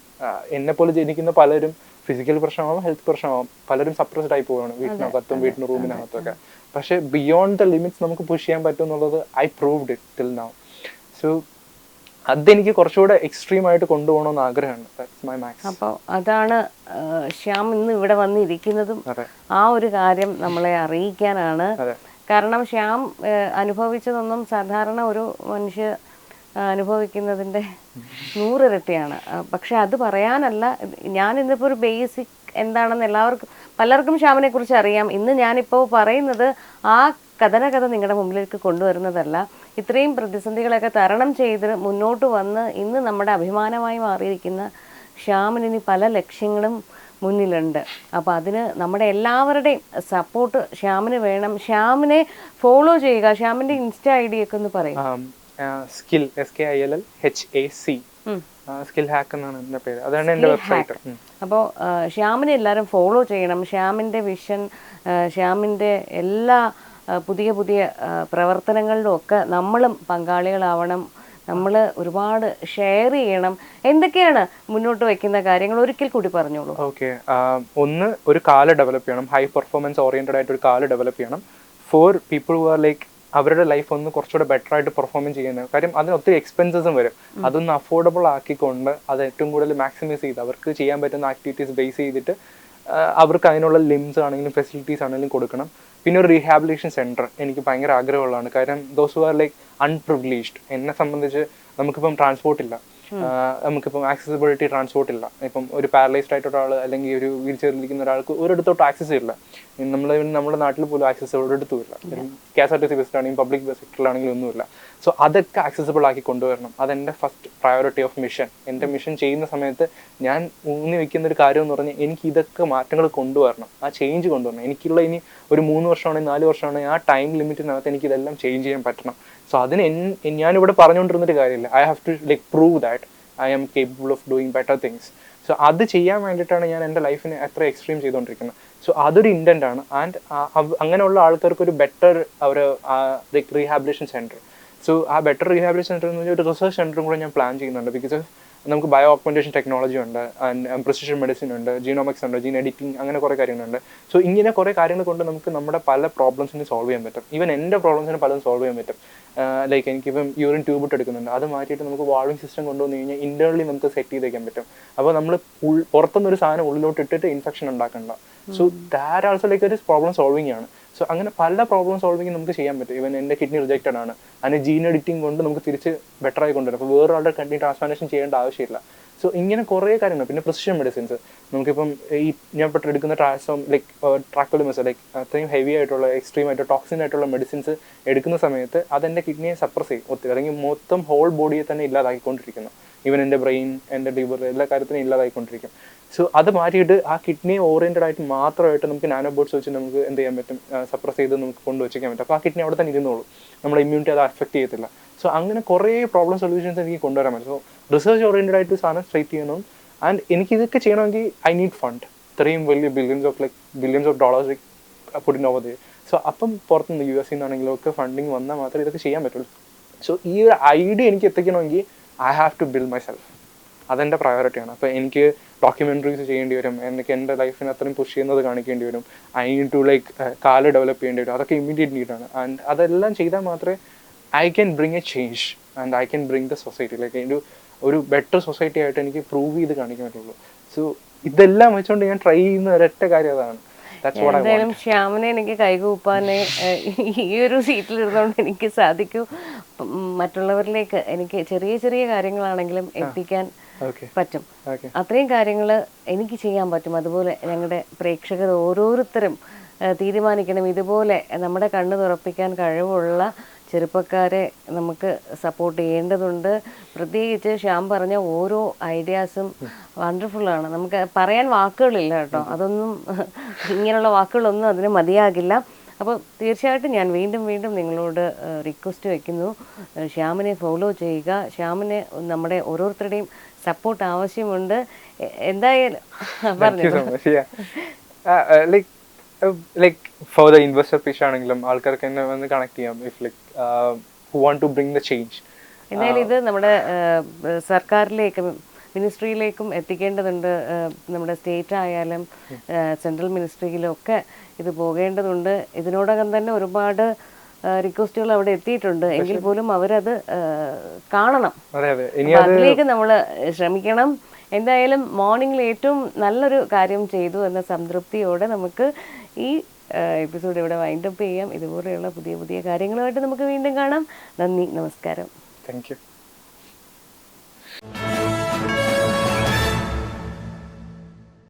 എന്നെ പോലെ ജനിക്കുന്ന പലരും ഫിസിക്കൽ പ്രശ്നമാവും ഹെൽത്ത് പ്രശ്നമാവും പലരും സപ്രസ്ഡ് ആയി പോവാണ് വീട്ടിനകത്തും വീട്ടിന് റൂമിനകത്തൊക്കെ പക്ഷേ ബിയോണ്ട് ദ ലിമിറ്റ്സ് നമുക്ക് പുഷ് ചെയ്യാൻ പറ്റും എന്നുള്ളത് I proved it till now so അതെനിക്ക് കുറച്ചുകൂടെ എക്സ്ട്രീം ആയിട്ട് കൊണ്ടുപോകണമെന്ന് ആഗ്രഹമാണ്. ദാറ്റ്സ് മൈ മാക്സ് അപ്പോൾ അതാണ് ശ്യാം ഇന്ന് ഇവിടെ വന്നിരിക്കുന്നതും ആ ഒരു കാര്യം നമ്മളെ അറിയിക്കാനാണ്. കാരണം ശ്യാം അനുഭവിച്ചതൊന്നും സാധാരണ ഒരു മനുഷ്യ അനുഭവിക്കുന്നതിന്റെ നൂറിരട്ടിയാണ്. പക്ഷെ അത് പറയാനല്ല. ഞാൻ ഇന്നിപ്പോൾ ഒരു ബേസിക് എന്താണെന്ന് എല്ലാവർക്കും പലർക്കും ശ്യാമിനെ കുറിച്ച് അറിയാം. ഇന്ന് ഞാനിപ്പോൾ പറയുന്നത് ആ കഥന കഥ നിങ്ങളുടെ മുമ്പിലേക്ക് കൊണ്ടുവരുന്നതല്ല. ഇത്രയും പ്രതിസന്ധികളൊക്കെ തരണം ചെയ്ത് മുന്നോട്ട് വന്ന് ഇന്ന് നമ്മുടെ അഭിമാനമായി മാറിയിരിക്കുന്ന ശ്യാമിന് പല ലക്ഷ്യങ്ങളും മുന്നിലുണ്ട്. അപ്പോൾ അതിന് നമ്മുടെ എല്ലാവരുടെയും സപ്പോർട്ട് ശ്യാമിന് വേണം. ശ്യാമിനെ ഫോളോ ചെയ്യുക. ശ്യാമിന്റെ ഇൻസ്റ്റ ഐ ഡി ഒക്കെ ഒന്ന് പറയും. Skill S K I L L H A C skill hack എന്നാണ് എന്റെ പേര്. അതാണ് എന്റെ വെബ്സൈറ്റ് അപ്പോൾ ശ്യാമിനെ എല്ലാവരും ഫോളോ ചെയ്യണം. ശ്യാമിന്റെ വിഷൻ ശ്യാമിന്റെ എല്ലാ പുതിയ പുതിയ പ്രവർത്തനങ്ങളിലും ഒക്കെ നമ്മളും പങ്കാളികളാവണം. നമ്മൾ ഒരുപാട് ഷെയർ ചെയ്യണം. എന്തൊക്കെയാണ് മുന്നോട്ട് വെക്കുന്ന കാര്യങ്ങൾ? ഒരിക്കൽ കൂടി പറഞ്ഞോളൂ. ഓക്കെ ഒന്ന് ഒരു കാൽ ഡെവലപ്പ് ചെയ്യണം. ഹൈ പെർഫോമൻസ് ഓറിയന്റഡ് ആയിട്ട് ഒരു കാൽ ഡെവലപ്പ് ചെയ്യണം. For people who are like അവരുടെ ലൈഫ് ഒന്ന് കുറച്ചുകൂടെ ബെറ്റർ ആയിട്ട് പെർഫോം ചെയ്യുന്നത് കാര്യം അതിന് ഒത്തിരി എക്സ്പെൻസസും വരും. അതൊന്ന് അഫോർഡബിൾ ആക്കിക്കൊണ്ട് അത് ഏറ്റവും കൂടുതൽ മാക്സിമൈസ് ചെയ്ത് അവർക്ക് ചെയ്യാൻ പറ്റുന്ന ആക്ടിവിറ്റീസ് ബേസ് ചെയ്തിട്ട് അവർക്ക് അതിനുള്ള ലിംസ് ആണെങ്കിലും ഫെസിലിറ്റീസ് ആണെങ്കിലും കൊടുക്കണം. പിന്നെ ഒരു റീഹാബിലിറ്റേഷൻ സെന്റർ എനിക്ക് ഭയങ്കര ആഗ്രഹമുള്ളതാണ്. കാരണം ദോസ് ആർ ലൈക്ക് അൺപ്രിവിലേജ്ഡ് എന്നെ സംബന്ധിച്ച് നമുക്കിപ്പം ട്രാൻസ്പോർട്ട് ഇല്ല. നമുക്കിപ്പം ആക്സസിബിലിറ്റി ട്രാൻസ്പോർട്ട് ഇല്ല. ഇപ്പം ഒരു പാരലൈസ്ഡ് ആയിട്ടുള്ള ആൾ അല്ലെങ്കിൽ ഒരു വീൽ ചെയറിലിരിക്കുന്ന ഒരാൾക്ക് ഒരിടത്തോട്ട് ആക്സസ് ഇല്ല. നമ്മൾ നമ്മുടെ നാട്ടിൽ പോലും ആക്സസ് ഒരിടത്തും ഇല്ല. K S R T C ബസ്സിലാണെങ്കിലും public bus സെക്ടറിലാണെങ്കിലും ഒന്നുമില്ല. സോ അതൊക്കെ ആക്സസിബിൾ ആക്കി കൊണ്ടുവരണം. അതെന്റെ ഫസ്റ്റ് പ്രയോറിറ്റി ഓഫ് മിഷൻ എന്റെ മിഷൻ ചെയ്യുന്ന സമയത്ത് ഞാൻ ഊന്നി വെക്കുന്ന ഒരു കാര്യം എന്ന് പറഞ്ഞാൽ എനിക്ക് ഇതൊക്കെ മാറ്റങ്ങൾ കൊണ്ടുവരണം. ആ ചേഞ്ച് കൊണ്ടുവരണം. എനിക്കുള്ള ഇനി ഒരു മൂന്ന് വർഷമാണെങ്കിൽ നാല് വർഷമാണെങ്കിൽ ആ ടൈം ലിമിറ്റിനകത്ത് എനിക്ക് ഇതെല്ലാം ചേഞ്ച് ചെയ്യാൻ പറ്റണം. സോ അതിന് എൻ ഞാനിവിടെ പറഞ്ഞുകൊണ്ടിരുന്നിട്ട് കാര്യമില്ല. I have to like prove that I am capable of doing better things so അത് ചെയ്യാൻ വേണ്ടിയിട്ടാണ് ഞാൻ എന്റെ ലൈഫിനെ എത്ര എക്സ്ട്രീം ചെയ്തുകൊണ്ടിരിക്കുന്നത്. സോ അതൊരു ഇന്റന്റ് ആണ്. ആൻഡ് അങ്ങനെയുള്ള ആൾക്കാർക്ക് ഒരു ബെറ്റർ അവർ ലൈക്ക് റീഹാബിലേഷൻ സെന്റർ സോ ആ ബെറ്റർ റീഹാബിലേഷൻ സെന്റർ എന്ന് ഒരു റിസർച്ച് സെന്ററും കൂടെ ഞാൻ പ്ലാൻ ചെയ്യുന്നുണ്ട്. ബിക്കോസ് നമുക്ക് ബയോ ഓക്മെന്റേഷൻ ടെക്നോളജി ഉണ്ട് ആൻഡ് പ്രിസിഷൻ മെഡിസിൻ ഉണ്ട് ജീനോമിക്സ് ഉണ്ട് ജീൻ എഡിറ്റിംഗ് അങ്ങനെ കുറേ കാര്യങ്ങളുണ്ട്. സോ ഇങ്ങനെ കുറേ കാര്യങ്ങൾ കൊണ്ട് നമുക്ക് നമ്മുടെ പല പ്രോബ്ലംസിന് സോൾവ് ചെയ്യാൻ പറ്റും. ഈവൻ എന്റെ പ്രോബ്ലംസിന് പലതും സോൾവ് ചെയ്യാൻ പറ്റും. ലൈക്ക് എനിക്കിപ്പം യൂറിൻ ട്യൂബ് ഇട്ട് എടുക്കുന്നുണ്ട്. അത് മാറ്റിയിട്ട് നമുക്ക് വാൾവിംഗ് സിസ്റ്റം കൊണ്ടുവന്ന് കഴിഞ്ഞാൽ ഇന്റേണലി നമുക്ക് സെറ്റ് ചെയ്ത് വെക്കാൻ പറ്റും. അപ്പോൾ നമ്മൾ പുറത്തുനിന്ന് ഒരു സാധനം ഉള്ളിലോട്ട് ഇട്ടിട്ട് ഇൻഫെക്ഷൻ ഉണ്ടാക്കണ്ട. സോ ദാറ്റ് ആൾസോ ലൈക്ക് ഒരു പ്രോബ്ലം സോൾവിങ് ആണ്. സോ അങ്ങനെ പല പ്രോബ്ലം സോൾവിങ് നമുക്ക് ചെയ്യാൻ പറ്റും. ഇവൻ എന്റെ കിഡ്നി റിജക്റ്റഡ് ആണ്. അതിന് ജീൻ എഡിറ്റിംഗ് കൊണ്ട് നമുക്ക് തിരിച്ച് ബെറ്റർ ആയി കൊണ്ടുവരും. അപ്പോൾ വേറൊരാളുടെ കിഡ്നി ട്രാൻസ്പ്ലാന്റേഷൻ ചെയ്യേണ്ട ആവശ്യമില്ല. സോ ഇങ്ങനെ കുറേ കാര്യങ്ങൾ. പിന്നെ പ്രിസിഷൻ മെഡിസിൻസ് നമുക്കിപ്പം ഈ ഞാൻ പെട്ടെന്ന് എടുക്കുന്ന ട്രാൻസ്ഫോം ലൈക്ക് ട്രാക്കോളിമസ് ലൈക്ക് അത്രയും ഹെവി ആയിട്ടുള്ള എക്സ്ട്രീം ആയിട്ട് ടോക്സിൻ ആയിട്ടുള്ള മെഡിസിൻസ് എടുക്കുന്ന സമയത്ത് അതെന്റെ കിഡ്നിയെ സപ്രസ് ചെയ്യും. ഒത്തിരി. അല്ലെങ്കിൽ മൊത്തം ഹോൾ ബോഡിയെ തന്നെ ഇല്ലാതാക്കിക്കൊണ്ടിരിക്കുന്നു. ഈവൻ എന്റെ ബ്രെയിൻ എന്റെ ലിവർ എല്ലാ കാര്യത്തിനും ഇല്ലാതായിക്കൊണ്ടിരിക്കും സോ അത് മാറ്റിയിട്ട് ആ കിഡ്നി ഓറിയന്റഡ് ആയിട്ട് മാത്രമായിട്ട് നമുക്ക് നാനോ ബോർഡ്സ് വെച്ച് നമുക്ക് എന്ത് ചെയ്യാൻ പറ്റും? സപ്രസ് ചെയ്ത് നമുക്ക് കൊണ്ടുവച്ചിക്കാൻ പറ്റും. അപ്പോൾ ആ കിഡ്നി അവിടെ തന്നെ ഇരുന്നോളൂ. നമ്മുടെ ഇമ്മ്യൂണിറ്റി അത് അഫക്റ്റ് ചെയ്യത്തില്ല. സോ അങ്ങനെ കുറേ പ്രോബ്ലം സൊല്യൂഷൻസ് എനിക്ക് കൊണ്ടുവരാൻ പറ്റും. സോ റിസർച്ച് ഓറിയന്റഡ് ആയിട്ട് സാധനം സ്ട്രൈറ്റ് ചെയ്യണം. ആൻഡ് എനിക്ക് ഇതൊക്കെ ചെയ്യണമെങ്കിൽ ഐ നീഡ് ഫണ്ട് ഇത്രയും വലിയ billions of like billions of dollars put in over so അപ്പം പുറത്തുനിന്ന് യു എസ് നിന്നാണെങ്കിലും ഒക്കെ ഫണ്ടിങ് വന്നാൽ മാത്രമേ ഇതൊക്കെ ചെയ്യാൻ പറ്റുള്ളൂ. സോ ഈ ഒരു ഐഡിയ എനിക്ക് എത്തിക്കണമെങ്കിൽ I have to build myself അതെന്റെ പ്രയോറിറ്റിയാണ് അപ്പോൾ എനിക്ക് ഡോക്യുമെന്ററീസ് ചെയ്യേണ്ടി വരും. എനിക്ക് എന്റെ ലൈഫിന് അത്രയും പുഷ് ചെയ്യുന്നത് കാണിക്കേണ്ടി വരും. I need to like call develop ചെയ്യേണ്ടി വരും. അതൊക്കെ ഇമ്മീഡിയറ്റ് നീഡാണ് ആൻഡ് അതെല്ലാം ചെയ്താൽ മാത്രമേ I can bring a change and I can bring the society like ഒരു ഒരു ബെറ്റർ സൊസൈറ്റി ആയിട്ട് എനിക്ക് പ്രൂവ് ചെയ്ത് കാണിക്കാൻ പറ്റുള്ളൂ. സോ ഇതെല്ലാം വെച്ചുകൊണ്ട് ഞാൻ ട്രൈ ചെയ്യുന്ന ഒരൊറ്റ കാര്യം അതാണ്. എന്തായാലും ശ്യാമിനെ എനിക്ക് കൈകൂപ്പാനെ ഈ ഒരു സീറ്റിൽ ഇരുന്നുകൊണ്ട് എനിക്ക് സാധിക്കൂ. മറ്റുള്ളവരിലേക്ക് എനിക്ക് ചെറിയ ചെറിയ കാര്യങ്ങളാണെങ്കിലും എത്തിക്കാൻ പറ്റും. അത്രയും കാര്യങ്ങൾ എനിക്ക് ചെയ്യാൻ പറ്റും. അതുപോലെ ഞങ്ങളുടെ പ്രേക്ഷകർ ഓരോരുത്തരും തീരുമാനിക്കണം. ഇതുപോലെ നമ്മുടെ കണ്ണു തുറപ്പിക്കാൻ കഴിവുള്ള ചെറുപ്പക്കാരെ നമുക്ക് സപ്പോർട്ട് ചെയ്യേണ്ടതുണ്ട്. പ്രത്യേകിച്ച് ശ്യാം പറഞ്ഞ ഓരോ ഐഡിയാസും വണ്ടർഫുൾ ആണ്. നമുക്ക് പറയാൻ വാക്കുകളില്ല കേട്ടോ. അതൊന്നും ഇങ്ങനെയുള്ള വാക്കുകളൊന്നും അതിന് മതിയാകില്ല. അപ്പോൾ തീർച്ചയായിട്ടും ഞാൻ വീണ്ടും വീണ്ടും നിങ്ങളോട് റിക്വസ്റ്റ് വയ്ക്കുന്നു ശ്യാമിനെ ഫോളോ ചെയ്യുക. ശ്യാമിനെ നമ്മുടെ ഓരോരുത്തരുടെയും സപ്പോർട്ട് ആവശ്യമുണ്ട്. എന്തായാലും like like for the investor pitch ആണെങ്കിലും ആൾക്കാർക്ക് എന്നെ വന്ന് കണക്ട് ചെയ്യാം. If like who want to bring the change എന്തായാലും ഇത് നമ്മുടെ സർക്കാരിലേക്ക് മിനിസ്ട്രിയിലേക്കും എത്തിക്കേണ്ടതുണ്ട്. നമ്മുടെ സ്റ്റേറ്റ് ആയാലും സെൻട്രൽ മിനിസ്ട്രിയിലും ഒക്കെ ഇത് പോകേണ്ടതുണ്ട്. ഇതിനോടകം തന്നെ ഒരുപാട് റിക്വസ്റ്റുകൾ അവിടെ എത്തിയിട്ടുണ്ട്. എങ്കിൽ പോലും അവരത് കാണണം. അതിലേക്ക് നമ്മൾ ശ്രമിക്കണം. എന്തായാലും മോർണിംഗിൽ ഏറ്റവും നല്ലൊരു കാര്യം ചെയ്തു എന്ന സംതൃപ്തിയോടെ നമുക്ക് ഈ എപ്പിസോഡ് ഇവിടെ വൈൻഡ് അപ്പ് ചെയ്യാം. ഇതുപോലെയുള്ള പുതിയ പുതിയ കാര്യങ്ങളുമായിട്ട് നമുക്ക് വീണ്ടും കാണാം. നന്ദി നമസ്കാരം. Thank you